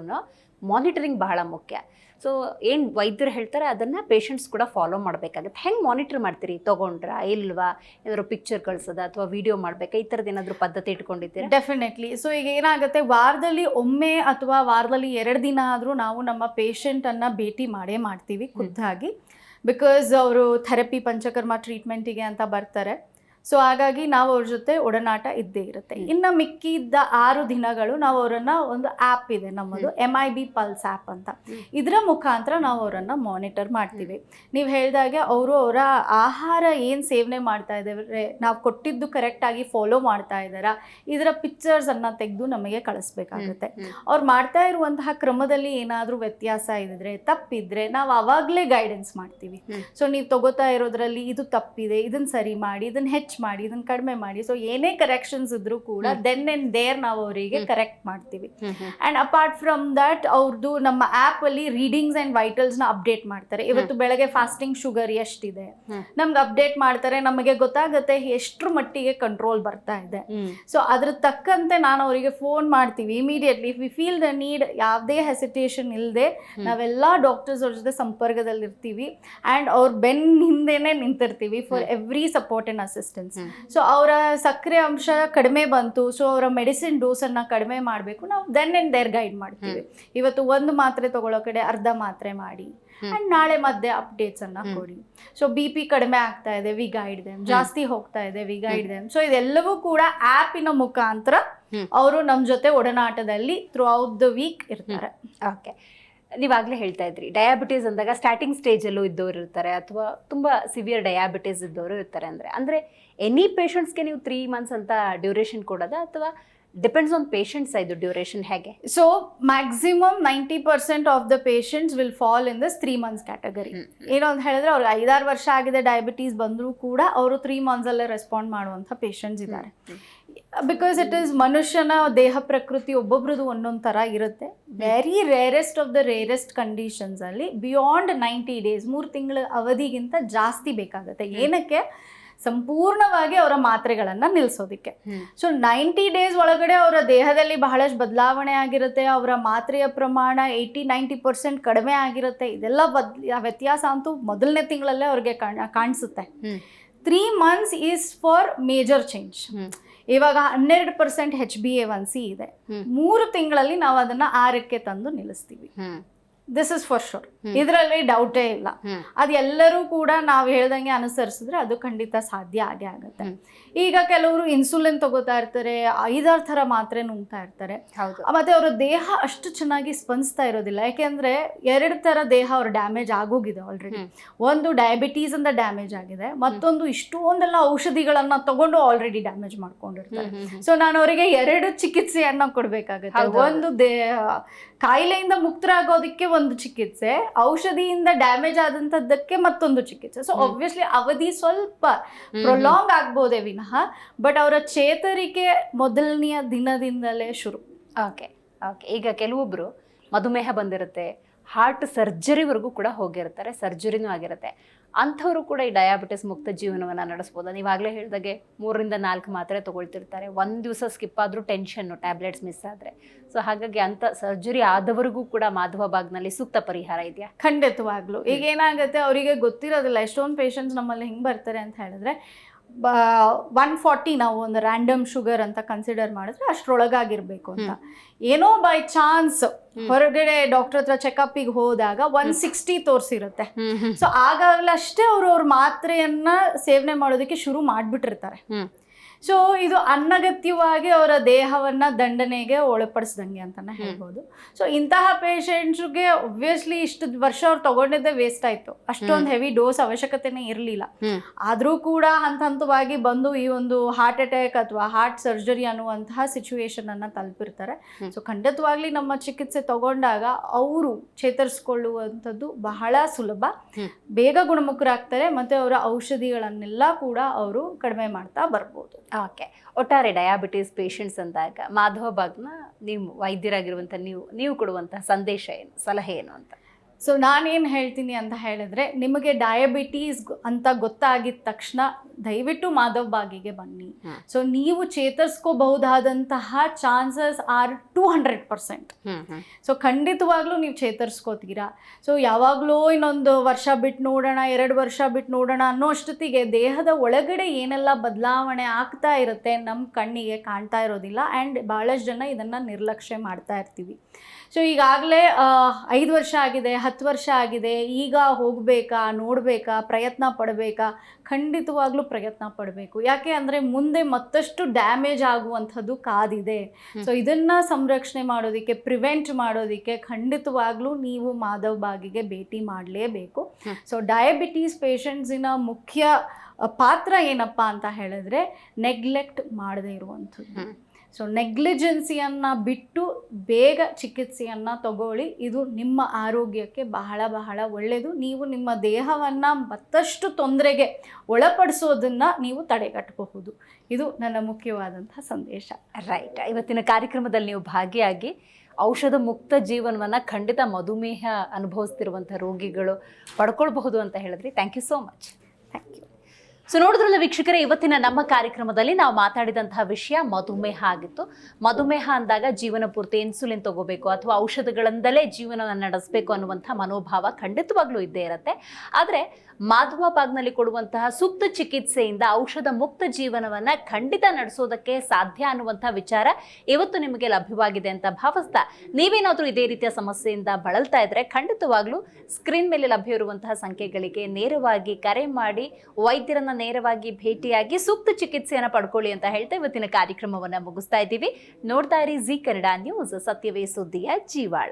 ಮಾನಿಟರಿಂಗ್ ಬಹಳ ಮುಖ್ಯ. ಸೊ ಏನು ವೈದ್ಯರು ಹೇಳ್ತಾರೆ ಅದನ್ನ ಪೇಷಂಟ್ಸ್ ಕೂಡ ಫಾಲೋ ಮಾಡಬೇಕಾಗುತ್ತೆ. ಹೆಂಗೆ ಮಾನಿಟರ್ ಮಾಡ್ತೀರಿ? ತಗೊಂಡ್ರಾ ಇಲ್ವಾ? ಏನಾದ್ರು ಪಿಕ್ಚರ್ ಕಳ್ಸೋದ ಅಥವಾ ವಿಡಿಯೋ ಮಾಡ್ಬೇಕಾ? ಈ ಥರದ್ದು ಏನಾದರೂ ಪದ್ಧತಿ ಇಟ್ಕೊಂಡಿದ್ದೀರಾ?
ಡೆಫಿನೆಟ್ಲಿ ಸೊ ಈಗ ಏನಾಗುತ್ತೆ ವಾರದಲ್ಲಿ ಒಮ್ಮೆ ಅಥವಾ ವಾರದಲ್ಲಿ ಎರಡು ದಿನ ಆದರೂ ನಾವು ನಮ್ಮ ಪೇಷಂಟನ್ನು ಭೇಟಿ ಮಾಡೇ ಮಾಡ್ತೀವಿ ಖುದ್ದಾಗಿ. ಬಿಕಾಸ್ ಅವರು ಥೆರಪಿ ಪಂಚಕರ್ಮ ಟ್ರೀಟ್ಮೆಂಟಿಗೆ ಅಂತ ಬರ್ತಾರೆ. ಸೊ ಹಾಗಾಗಿ ನಾವು ಅವ್ರ ಜೊತೆ ಒಡನಾಟ ಇದ್ದೇ ಇರುತ್ತೆ. ಇನ್ನು ಮಿಕ್ಕಿದ್ದ ಆರು ದಿನಗಳು ನಾವು ಅವರನ್ನ ಒಂದು ಆ್ಯಪ್ ಇದೆ ನಮ್ಮದು M I B pulse app ಅಂತ. ಇದರ ಮುಖಾಂತರ ನಾವು ಅವರನ್ನು ಮಾನಿಟರ್ ಮಾಡ್ತೀವಿ. ನೀವು ಹೇಳಿದಾಗೆ ಅವರು ಅವರ ಆಹಾರ ಏನು ಸೇವನೆ ಮಾಡ್ತಾ ಇದ್ದಾರೆ ನಾವು ಕೊಟ್ಟಿದ್ದು ಕರೆಕ್ಟಾಗಿ ಫಾಲೋ ಮಾಡ್ತಾ ಇದ್ದಾರಾ ಇದರ ಪಿಕ್ಚರ್ಸನ್ನು ತೆಗೆದು ನಮಗೆ ಕಳಿಸ್ಬೇಕಾಗುತ್ತೆ. ಅವ್ರು ಮಾಡ್ತಾ ಇರುವಂತಹ ಕ್ರಮದಲ್ಲಿ ಏನಾದರೂ ವ್ಯತ್ಯಾಸ ಇದ್ದರೆ ತಪ್ಪಿದ್ರೆ ನಾವು ಅವಾಗಲೇ ಗೈಡೆನ್ಸ್ ಮಾಡ್ತೀವಿ. ಸೊ ನೀವು ತಗೋತಾ ಇರೋದ್ರಲ್ಲಿ ಇದು ತಪ್ಪಿದೆ ಇದನ್ನ ಸರಿ ಮಾಡಿ ಇದನ್ನ ಹೆಚ್ಚು ಮಾಡಿ ಇದನ್ನ ಕಡಿಮೆ ಮಾಡಿ. ಸೊ ಏನೇ ಕರೆಕ್ಷನ್ಸ್ ಇದ್ರೂ ಕೂಡ. ದೆನ್ ಅಂಡ್ ದೇರ್ ನಾವು ಅವರಿಗೆ ಕರೆಕ್ಟ್ ಮಾಡ್ತೀವಿ. ಅಂಡ್ ಅಪಾರ್ಟ್ ಫ್ರಮ್ ದಟ್ ಅವ್ರದ್ದು ನಮ್ಮ ಆ್ಯಪಲ್ಲಿ ರೀಡಿಂಗ್ಸ್ ಅಂಡ್ ವೈಟಲ್ಸ್ನ ಅಪ್ಡೇಟ್ ಮಾಡ್ತಾರೆ. ಇವತ್ತು ಬೆಳಗ್ಗೆ ಫಾಸ್ಟಿಂಗ್ ಶುಗರ್ ಎಷ್ಟಿದೆ. ನಮ್ಗೆ ಅಪ್ಡೇಟ್ ಮಾಡ್ತಾರೆ. ನಮಗೆ ಗೊತ್ತಾಗುತ್ತೆ ಎಷ್ಟ್ರ ಮಟ್ಟಿಗೆ ಕಂಟ್ರೋಲ್ ಬರ್ತಾ ಇದೆ. ಸೊ ಅದ್ರ ತಕ್ಕಂತೆ ನಾನು ಅವರಿಗೆ ಫೋನ್ ಮಾಡ್ತೀವಿ immediately we feel the need ಯಾವುದೇ ಹೆಸಿಟೇಷನ್ ಇಲ್ಲದೆ. ನಾವೆಲ್ಲ ಡಾಕ್ಟರ್ಸ್ ಅವ್ರ ಜೊತೆ ಸಂಪರ್ಕದಲ್ಲಿರ್ತೀವಿ. ಆ್ಯಂಡ್ ಅವ್ರ ಬೆನ್ ಹಿಂದೆನೇ ನಿಂತಿರ್ತೀವಿ for every support and assistance so ಅವರ ಸಕ್ಕರೆ ಅಂಶ ಕಡಿಮೆ ಬಂತು. ಸೊ ಅವರ ಮೆಡಿಸಿನ್ ಡೋಸನ್ನು ಕಡಿಮೆ ಮಾಡಬೇಕು. ನಾವು ದೆನ್ ಆ್ಯಂಡ್ ದೇರ್ ಗೈಡ್ ಮಾಡ್ತೀವಿ. ಇವತ್ತು ಒಂದು ಮಾತ್ರೆ ತಗೊಳ್ಳೋ ಕಡೆ ಅರ್ಧ ಮಾತ್ರೆ ಮಾಡಿ. ಅಂಡ್ ನಾಳೆ ಮಧ್ಯೆ ಅಪ್ಡೇಟ್ಸ್ ಅನ್ನ. ಕೊಡಿ. ಸೊ ಬಿ ಪಿ ಕಡಿಮೆ ಆಗ್ತಾ ಇದೆ. ವಿ ಗೈಡ್ ದೆಮ್ ಜಾಸ್ತಿ ಹೋಗ್ತಾ ಇದೆ. ವಿ ಗೈಡ್ ದೆಮ್ ಸೊ ಇದೆಲ್ಲವೂ ಕೂಡ ಆ್ಯಪಿನ ಮುಖಾಂತರ. ಅವರು ನಮ್ಮ ಜೊತೆ ಒಡನಾಟದಲ್ಲಿ ಥ್ರೂ ಔಟ್ ದ ವೀಕ್ ಇರ್ತಾರೆ
ಓಕೆ ನೀವಾಗಲೇ ಹೇಳ್ತಾ ಇದ್ರಿ. ಡಯಾಬಿಟೀಸ್ ಅಂದಾಗ ಸ್ಟಾರ್ಟಿಂಗ್ ಸ್ಟೇಜಲ್ಲೂ ಇದ್ದವರು ಇರ್ತಾರೆ ಅಥವಾ ತುಂಬ ಸಿವಿಯರ್ ಡಯಾಬಿಟೀಸ್ ಇದ್ದವರು ಇರ್ತಾರೆ ಅಂದರೆ ಅಂದರೆ ಎನಿ ಪೇಷಂಟ್ಸ್ಗೆ ನೀವು ತ್ರೀ ಮಂತ್ಸ್ ಅಂತ ಡ್ಯೂರೇಷನ್ ಕೊಡೋದಾ ಅಥವಾ ಡಿಪೆಂಡ್ಸ್ ಆನ್ ಪೇಷಂಟ್ಸ್ ಇದು ಡ್ಯೂರೇಷನ್ ಹೇಗೆ?
So maximum ninety percent of the patients will fall in this three months category. ಏನು ಅಂತ ಹೇಳಿದ್ರೆ ಅವ್ರಿಗೆ ಐದಾರು ವರ್ಷ ಆಗಿದೆ ಡಯಾಬಿಟೀಸ್ ಬಂದರೂ ಕೂಡ ಅವರು ತ್ರೀ ಮಂತ್ಸಲ್ಲೇ ರೆಸ್ಪಾಂಡ್ ಮಾಡುವಂಥ ಪೇಷಂಟ್ಸ್ ಇದ್ದಾರೆ. ಬಿಕಾಸ್ ಇಟ್ ಈಸ್ ಮನುಷ್ಯನ ದೇಹ ಪ್ರಕೃತಿ ಒಬ್ಬೊಬ್ರದ್ದು ಒಂದೊಂದು ಥರ ಇರುತ್ತೆ. Very rarest of the rarest ಕಂಡೀಷನ್ಸಲ್ಲಿ beyond ninety days ಮೂರು ತಿಂಗಳ ಅವಧಿಗಿಂತ ಜಾಸ್ತಿ ಬೇಕಾಗುತ್ತೆ. ಏನಕ್ಕೆ? ಸಂಪೂರ್ಣವಾಗಿ ಅವರ ಮಾತ್ರೆಗಳನ್ನು ನಿಲ್ಲಿಸೋದಕ್ಕೆ ಸೊ ನೈಂಟಿ ಡೇಸ್ ಒಳಗಡೆ ಅವರ ದೇಹದಲ್ಲಿ ಬಹಳಷ್ಟು ಬದಲಾವಣೆ ಆಗಿರುತ್ತೆ ಅವರ ಮಾತ್ರೆಯ ಪ್ರಮಾಣ ಏಯ್ಟಿ ನೈಂಟಿ ಪರ್ಸೆಂಟ್ ಕಡಿಮೆ ಆಗಿರುತ್ತೆ. ಇದೆಲ್ಲ ಬದ್ ವ್ಯತ್ಯಾಸ ಅಂತೂ ಮೊದಲನೇ ತಿಂಗಳಲ್ಲೇ ಅವ್ರಿಗೆ ಕಾಣ್ ಕಾಣಿಸುತ್ತೆ. Three months is for major change ಇವಾಗ ಹನ್ನೆರಡು percent H B A one C ಇದೆ. ಮೂರು ತಿಂಗಳಲ್ಲಿ ನಾವು ಅದನ್ನ ಆರಕ್ಕೆ ತಂದು ನಿಲ್ಲಿಸ್ತೀವಿ. This is for sure. ಇದರಲ್ಲಿ ಡೌಟೇ ಇಲ್ಲ. ಅದೆಲ್ಲರೂ ಎಲ್ಲರೂ ಕೂಡ ನಾವು ಹೇಳ್ದಂಗೆ ಅನುಸರಿಸಿದ್ರೆ ಅದು ಖಂಡಿತ ಸಾಧ್ಯ ಆಗೇ ಆಗುತ್ತೆ. ಈಗ ಕೆಲವರು ಇನ್ಸುಲಿನ್ ತಗೋತಾ ಇರ್ತಾರೆ ಐದಾರು ಥರ ಮಾತ್ರೆ ನುಂಗ್ತಾ ಇರ್ತಾರೆ. ಮತ್ತೆ ಅವರ ದೇಹ ಅಷ್ಟು ಚೆನ್ನಾಗಿ ಸ್ಪಂದಿಸ್ತಾ ಇರೋದಿಲ್ಲ. ಯಾಕೆಂದ್ರೆ ಎರಡು ಥರ ದೇಹ ಅವ್ರ ಡ್ಯಾಮೇಜ್ ಆಗೋಗಿದೆ ಆಲ್ರೆಡಿ. ಒಂದು ಡಯಾಬಿಟೀಸ್ ಅಂತ ಡ್ಯಾಮೇಜ್ ಆಗಿದೆ ಮತ್ತೊಂದು ಇಷ್ಟೊಂದೆಲ್ಲ ಔಷಧಿಗಳನ್ನ ತಗೊಂಡು ಆಲ್ರೆಡಿ ಡ್ಯಾಮೇಜ್ ಮಾಡ್ಕೊಂಡಿರ್ತಾರೆ. ಸೊ ನಾನು ಅವರಿಗೆ ಎರಡು ಚಿಕಿತ್ಸೆಯನ್ನ ಕೊಡ್ಬೇಕಾಗುತ್ತೆ. ಒಂದು ದೇಹ ಕಾಯಿಲೆಯಿಂದ ಮುಕ್ತರಾಗೋದಕ್ಕೆ ಒಂದು ಚಿಕಿತ್ಸೆ ಔಷಧಿಯಿಂದ ಡ್ಯಾಮೇಜ್ ಆದಂತದ್ದಕ್ಕೆ ಮತ್ತೊಂದು ಚಿಕಿತ್ಸೆ. ಸೊ. ಆಬ್ವಿಯಸ್ಲಿ ಅವಧಿ ಸ್ವಲ್ಪ ಪ್ರೊಲಾಂಗ್ ಆಗ್ಬೋದೇ ವಿನಃ ಬಟ್ ಅವರ ಚೇತರಿಕೆ ಮೊದಲನೆಯ ದಿನದಿಂದಲೇ ಶುರು.
ಓಕೆ ಓಕೆ ಈಗ ಕೆಲವೊಬ್ರು ಮಧುಮೇಹ ಬಂದಿರುತ್ತೆ ಹಾರ್ಟ್ ಸರ್ಜರಿವರೆಗೂ ಕೂಡ ಹೋಗಿರ್ತಾರೆ ಸರ್ಜರಿನೂ ಆಗಿರುತ್ತೆ. ಅಂಥವರು ಕೂಡ ಈ ಡಯಾಬಿಟಿಸ್ ಮುಕ್ತ ಜೀವನವನ್ನು ನಡೆಸ್ಬೋದು. ನೀವಾಗಲೇ ಹೇಳಿದಾಗೆ ಮೂರರಿಂದ ನಾಲ್ಕು ಮಾತ್ರೆ ತೊಗೊಳ್ತಿರ್ತಾರೆ. ಒಂದು ದಿವಸ ಸ್ಕಿಪ್ ಆದರೂ ಟೆನ್ಷನ್ನು ಟ್ಯಾಬ್ಲೆಟ್ಸ್ ಮಿಸ್ ಆದರೆ. ಸೊ ಹಾಗಾಗಿ ಅಂಥ ಸರ್ಜರಿ ಆದವರಿಗೂ ಕೂಡ ಮಾಧವ ಬಾಗ್ನಲ್ಲಿ ಸೂಕ್ತ ಪರಿಹಾರ ಇದೆಯಾ?
ಖಂಡಿತವಾಗ್ಲು. ಈಗ ಏನಾಗುತ್ತೆ, ಅವರಿಗೆ ಗೊತ್ತಿರೋದಿಲ್ಲ, ಎಷ್ಟೊಂದು ಪೇಷಂಟ್ಸ್ ನಮ್ಮಲ್ಲಿ ಹೆಂಗೆ ಬರ್ತಾರೆ ಅಂತ ಹೇಳಿದ್ರೆ ಒನ್ ಫಾರ್ಟಿ ನಾವು ಒಂದು ರ್ಯಾಂಡಮ್ ಶುಗರ್ ಅಂತ ಕನ್ಸಿಡರ್ ಮಾಡಿದ್ರೆ ಅಷ್ಟ್ರೊಳಗಾಗಿರ್ಬೇಕು ಅಂತ. ಏನೋ ಬೈ ಚಾನ್ಸ್ ಹೊರಗಡೆ ಡಾಕ್ಟರ್ ಹತ್ರ ಚೆಕಪ್ಪಿಗೆ ಹೋದಾಗ ಒನ್ ಸಿಕ್ಸ್ಟಿ ತೋರಿಸಿರುತ್ತೆ. ಸೊ ಆಗಾಗಲಷ್ಟೇ ಅವರು ಅವ್ರ ಮಾತ್ರೆಯನ್ನ ಸೇವನೆ ಮಾಡೋದಕ್ಕೆ ಶುರು ಮಾಡಿಬಿಟ್ಟಿರ್ತಾರೆ. ಸೊ ಇದು ಅನಗತ್ಯವಾಗಿ ಅವರ ದೇಹವನ್ನ ದಂಡನೆಗೆ ಒಳಪಡಿಸ್ದಂಗೆ ಅಂತಾನೆ ಹೇಳ್ಬೋದು. ಸೊ ಇಂತಹ ಪೇಷಂಟ್ಸ್ಗೆ ಒಬ್ವಿಯಸ್ಲಿ ಇಷ್ಟು ವರ್ಷ ಅವ್ರು ತಗೊಂಡಿದ್ದೆ ವೇಸ್ಟ್ ಆಯ್ತು. ಅಷ್ಟೊಂದು ಹೆವಿ ಡೋಸ್ ಅವಶ್ಯಕತೆನೇ ಇರಲಿಲ್ಲ. ಆದರೂ ಕೂಡ ಹಂತ ಹಂತವಾಗಿ ಬಂದು ಈ ಒಂದು ಹಾರ್ಟ್ ಅಟ್ಯಾಕ್ ಅಥವಾ ಹಾರ್ಟ್ ಸರ್ಜರಿ ಅನ್ನುವಂತಹ ಸಿಚುವೇಶನ್ ಅನ್ನ ತಲುಪಿರ್ತಾರೆ. ಸೊ ಖಂಡಿತವಾಗ್ಲಿ ನಮ್ಮ ಚಿಕಿತ್ಸೆ ತಗೊಂಡಾಗ ಅವರು ಚೇತರಿಸ್ಕೊಳ್ಳುವಂಥದ್ದು ಬಹಳ ಸುಲಭ. ಬೇಗ ಗುಣಮುಖರಾಗ್ತಾರೆ ಮತ್ತೆ ಅವರ ಔಷಧಿಗಳನ್ನೆಲ್ಲ ಕೂಡ ಅವರು ಕಡಿಮೆ ಮಾಡ್ತಾ ಬರ್ಬೋದು.
ಓಕೆ. ಒಟ್ಟಾರೆ ಡಯಾಬಿಟಿಸ್ ಪೇಷಂಟ್ಸ್ ಅಂದಾಗ ಮಾಧವ ಬಾಗ್ನ ನೀವು ವೈದ್ಯರಾಗಿರುವಂಥ ನೀವು ನೀವು ಕೊಡುವಂಥ ಸಂದೇಶ ಏನು, ಸಲಹೆ ಏನು ಅಂತ?
ಸೊ ನಾನೇನು ಹೇಳ್ತೀನಿ ಅಂತ ಹೇಳಿದ್ರೆ ನಿಮಗೆ ಡಯಾಬಿಟೀಸ್ ಅಂತ ಗೊತ್ತಾಗಿದ ತಕ್ಷಣ ದಯವಿಟ್ಟು ಮಾಧವ್ ಬಾಗಿಗೆ ಬನ್ನಿ. ಸೊ ನೀವು ಚೇತರಿಸ್ಕೋಬಹುದಾದಂತಹ chances are two hundred percent so ಖಂಡಿತವಾಗ್ಲೂ ನೀವು ಚೇತರಿಸ್ಕೋತೀರಾ? ಸೊ ಯಾವಾಗಲೂ ಇನ್ನೊಂದು ವರ್ಷ ಬಿಟ್ಟು ನೋಡೋಣ ಎರಡು ವರ್ಷ ಬಿಟ್ಟು ನೋಡೋಣ ಅನ್ನೋ ಅಷ್ಟೊತ್ತಿಗೆ ದೇಹದ ಒಳಗಡೆ ಏನೆಲ್ಲ ಬದಲಾವಣೆ ಆಗ್ತಾ ಇರುತ್ತೆ ನಮ್ಮ ಕಣ್ಣಿಗೆ ಕಾಣ್ತಾ ಇರೋದಿಲ್ಲ. ಆ್ಯಂಡ್ ಭಾಳಷ್ಟು ಜನ ಇದನ್ನು ನಿರ್ಲಕ್ಷ್ಯ ಮಾಡ್ತಾ ಇರ್ತೀವಿ. ಸೊ ಈಗಾಗಲೇ ಐದು ವರ್ಷ ಆಗಿದೆ ಹತ್ತು ವರ್ಷ ಆಗಿದೆ ಈಗ ಹೋಗಬೇಕಾ ನೋಡಬೇಕಾ ಪ್ರಯತ್ನ ಪಡಬೇಕಾ ಖಂಡಿತವಾಗ್ಲೂ ಪ್ರಯತ್ನ ಪಡಬೇಕು. ಯಾಕೆ ಅಂದರೆ ಮುಂದೆ ಮತ್ತಷ್ಟು ಡ್ಯಾಮೇಜ್ ಆಗುವಂಥದ್ದು ಕಾದಿದೆ. ಸೊ ಇದನ್ನು ಸಂರಕ್ಷಣೆ ಮಾಡೋದಕ್ಕೆ ಪ್ರಿವೆಂಟ್ ಮಾಡೋದಕ್ಕೆ ಖಂಡಿತವಾಗ್ಲೂ ನೀವು ಮಾಧವ್ ಬಾಗಿಗೆ ಭೇಟಿ ಮಾಡಲೇಬೇಕು. ಸೊ ಡಯಾಬಿಟೀಸ್ ಪೇಷಂಟ್ಸಿನ ಮುಖ್ಯ ಪಾತ್ರ ಏನಪ್ಪ ಅಂತ ಹೇಳಿದ್ರೆ ನೆಗ್ಲೆಕ್ಟ್ ಮಾಡದೇ ಇರುವಂಥದ್ದು. ಸೊ ನೆಗ್ಲಿಜೆನ್ಸಿಯನ್ನು ಬಿಟ್ಟು ಬೇಗ ಚಿಕಿತ್ಸೆಯನ್ನು ತಗೊಳ್ಳಿ. ಇದು ನಿಮ್ಮ ಆರೋಗ್ಯಕ್ಕೆ ಬಹಳ ಬಹಳ ಒಳ್ಳೆಯದು ನೀವು ನಿಮ್ಮ ದೇಹವನ್ನು ಮತ್ತಷ್ಟು ತೊಂದರೆಗೆ ಒಳಪಡಿಸೋದನ್ನು ನೀವು ತಡೆಗಟ್ಟಬಹುದು. ಇದು ನನ್ನ ಮುಖ್ಯವಾದಂಥ ಸಂದೇಶ.
ರೈಟ್ ಇವತ್ತಿನ ಕಾರ್ಯಕ್ರಮದಲ್ಲಿ ನೀವು ಭಾಗಿಯಾಗಿ ಔಷಧ ಮುಕ್ತ ಜೀವನವನ್ನು ಖಂಡಿತ ಮಧುಮೇಹ ಅನುಭವಿಸ್ತಿರುವಂಥ ರೋಗಿಗಳು ಪಡ್ಕೊಳ್ಬಹುದು ಅಂತ ಹೇಳಿದ್ರಿ. Thank you so much
thank you
so ನೋಡಿದ್ರಲ್ಲ ವೀಕ್ಷಕರೇ, ಇವತ್ತಿನ ನಮ್ಮ ಕಾರ್ಯಕ್ರಮದಲ್ಲಿ ನಾವು ಮಾತಾಡಿದಂತಹ ವಿಷಯ ಮಧುಮೇಹ ಆಗಿತ್ತು. ಮಧುಮೇಹ ಅಂದಾಗ ಜೀವನ ಪೂರ್ತಿ ಇನ್ಸುಲಿನ್ ತಗೋಬೇಕು ಅಥವಾ ಔಷಧಗಳಿಂದಲೇ ಜೀವನವನ್ನು ನಡೆಸಬೇಕು ಅನ್ನುವಂಥ ಮನೋಭಾವ ಖಂಡಿತವಾಗ್ಲೂ ಇದ್ದೇ ಇರುತ್ತೆ. ಆದರೆ ಮಾಧವ ಬಾಗ್ನಲ್ಲಿ ಕೊಡುವಂತಹ ಸೂಕ್ತ ಚಿಕಿತ್ಸೆಯಿಂದ ಔಷಧ ಮುಕ್ತ ಜೀವನವನ್ನ ಖಂಡಿತ ನಡೆಸೋದಕ್ಕೆ ಸಾಧ್ಯ ಅನ್ನುವಂಥ ವಿಚಾರ ಇವತ್ತು ನಿಮಗೆ ಲಭ್ಯವಾಗಿದೆ ಅಂತ ಭಾವಿಸ್ತಾ ನೀವೇನಾದರೂ ಇದೇ ರೀತಿಯ ಸಮಸ್ಯೆಯಿಂದ ಬಳಲ್ತಾ ಇದ್ರೆ ಖಂಡಿತವಾಗ್ಲೂ ಸ್ಕ್ರೀನ್ ಮೇಲೆ ಲಭ್ಯ ಇರುವಂತಹ ಸಂಖ್ಯೆಗಳಿಗೆ ನೇರವಾಗಿ ಕರೆ ಮಾಡಿ ವೈದ್ಯರನ್ನ ನೇರವಾಗಿ ಭೇಟಿಯಾಗಿ ಸೂಕ್ತ ಚಿಕಿತ್ಸೆಯನ್ನು ಪಡ್ಕೊಳ್ಳಿ ಅಂತ ಹೇಳ್ತಾ ಇವತ್ತಿನ ಕಾರ್ಯಕ್ರಮವನ್ನ ಮುಗಿಸ್ತಾ ಇದ್ದೀವಿ. ನೋಡ್ತಾ ಇರಿ ಜಿ ಕನ್ನಡ ನ್ಯೂಸ್, ಸತ್ಯವೇ ಸುದ್ದಿಯ ಜೀವಾಳ.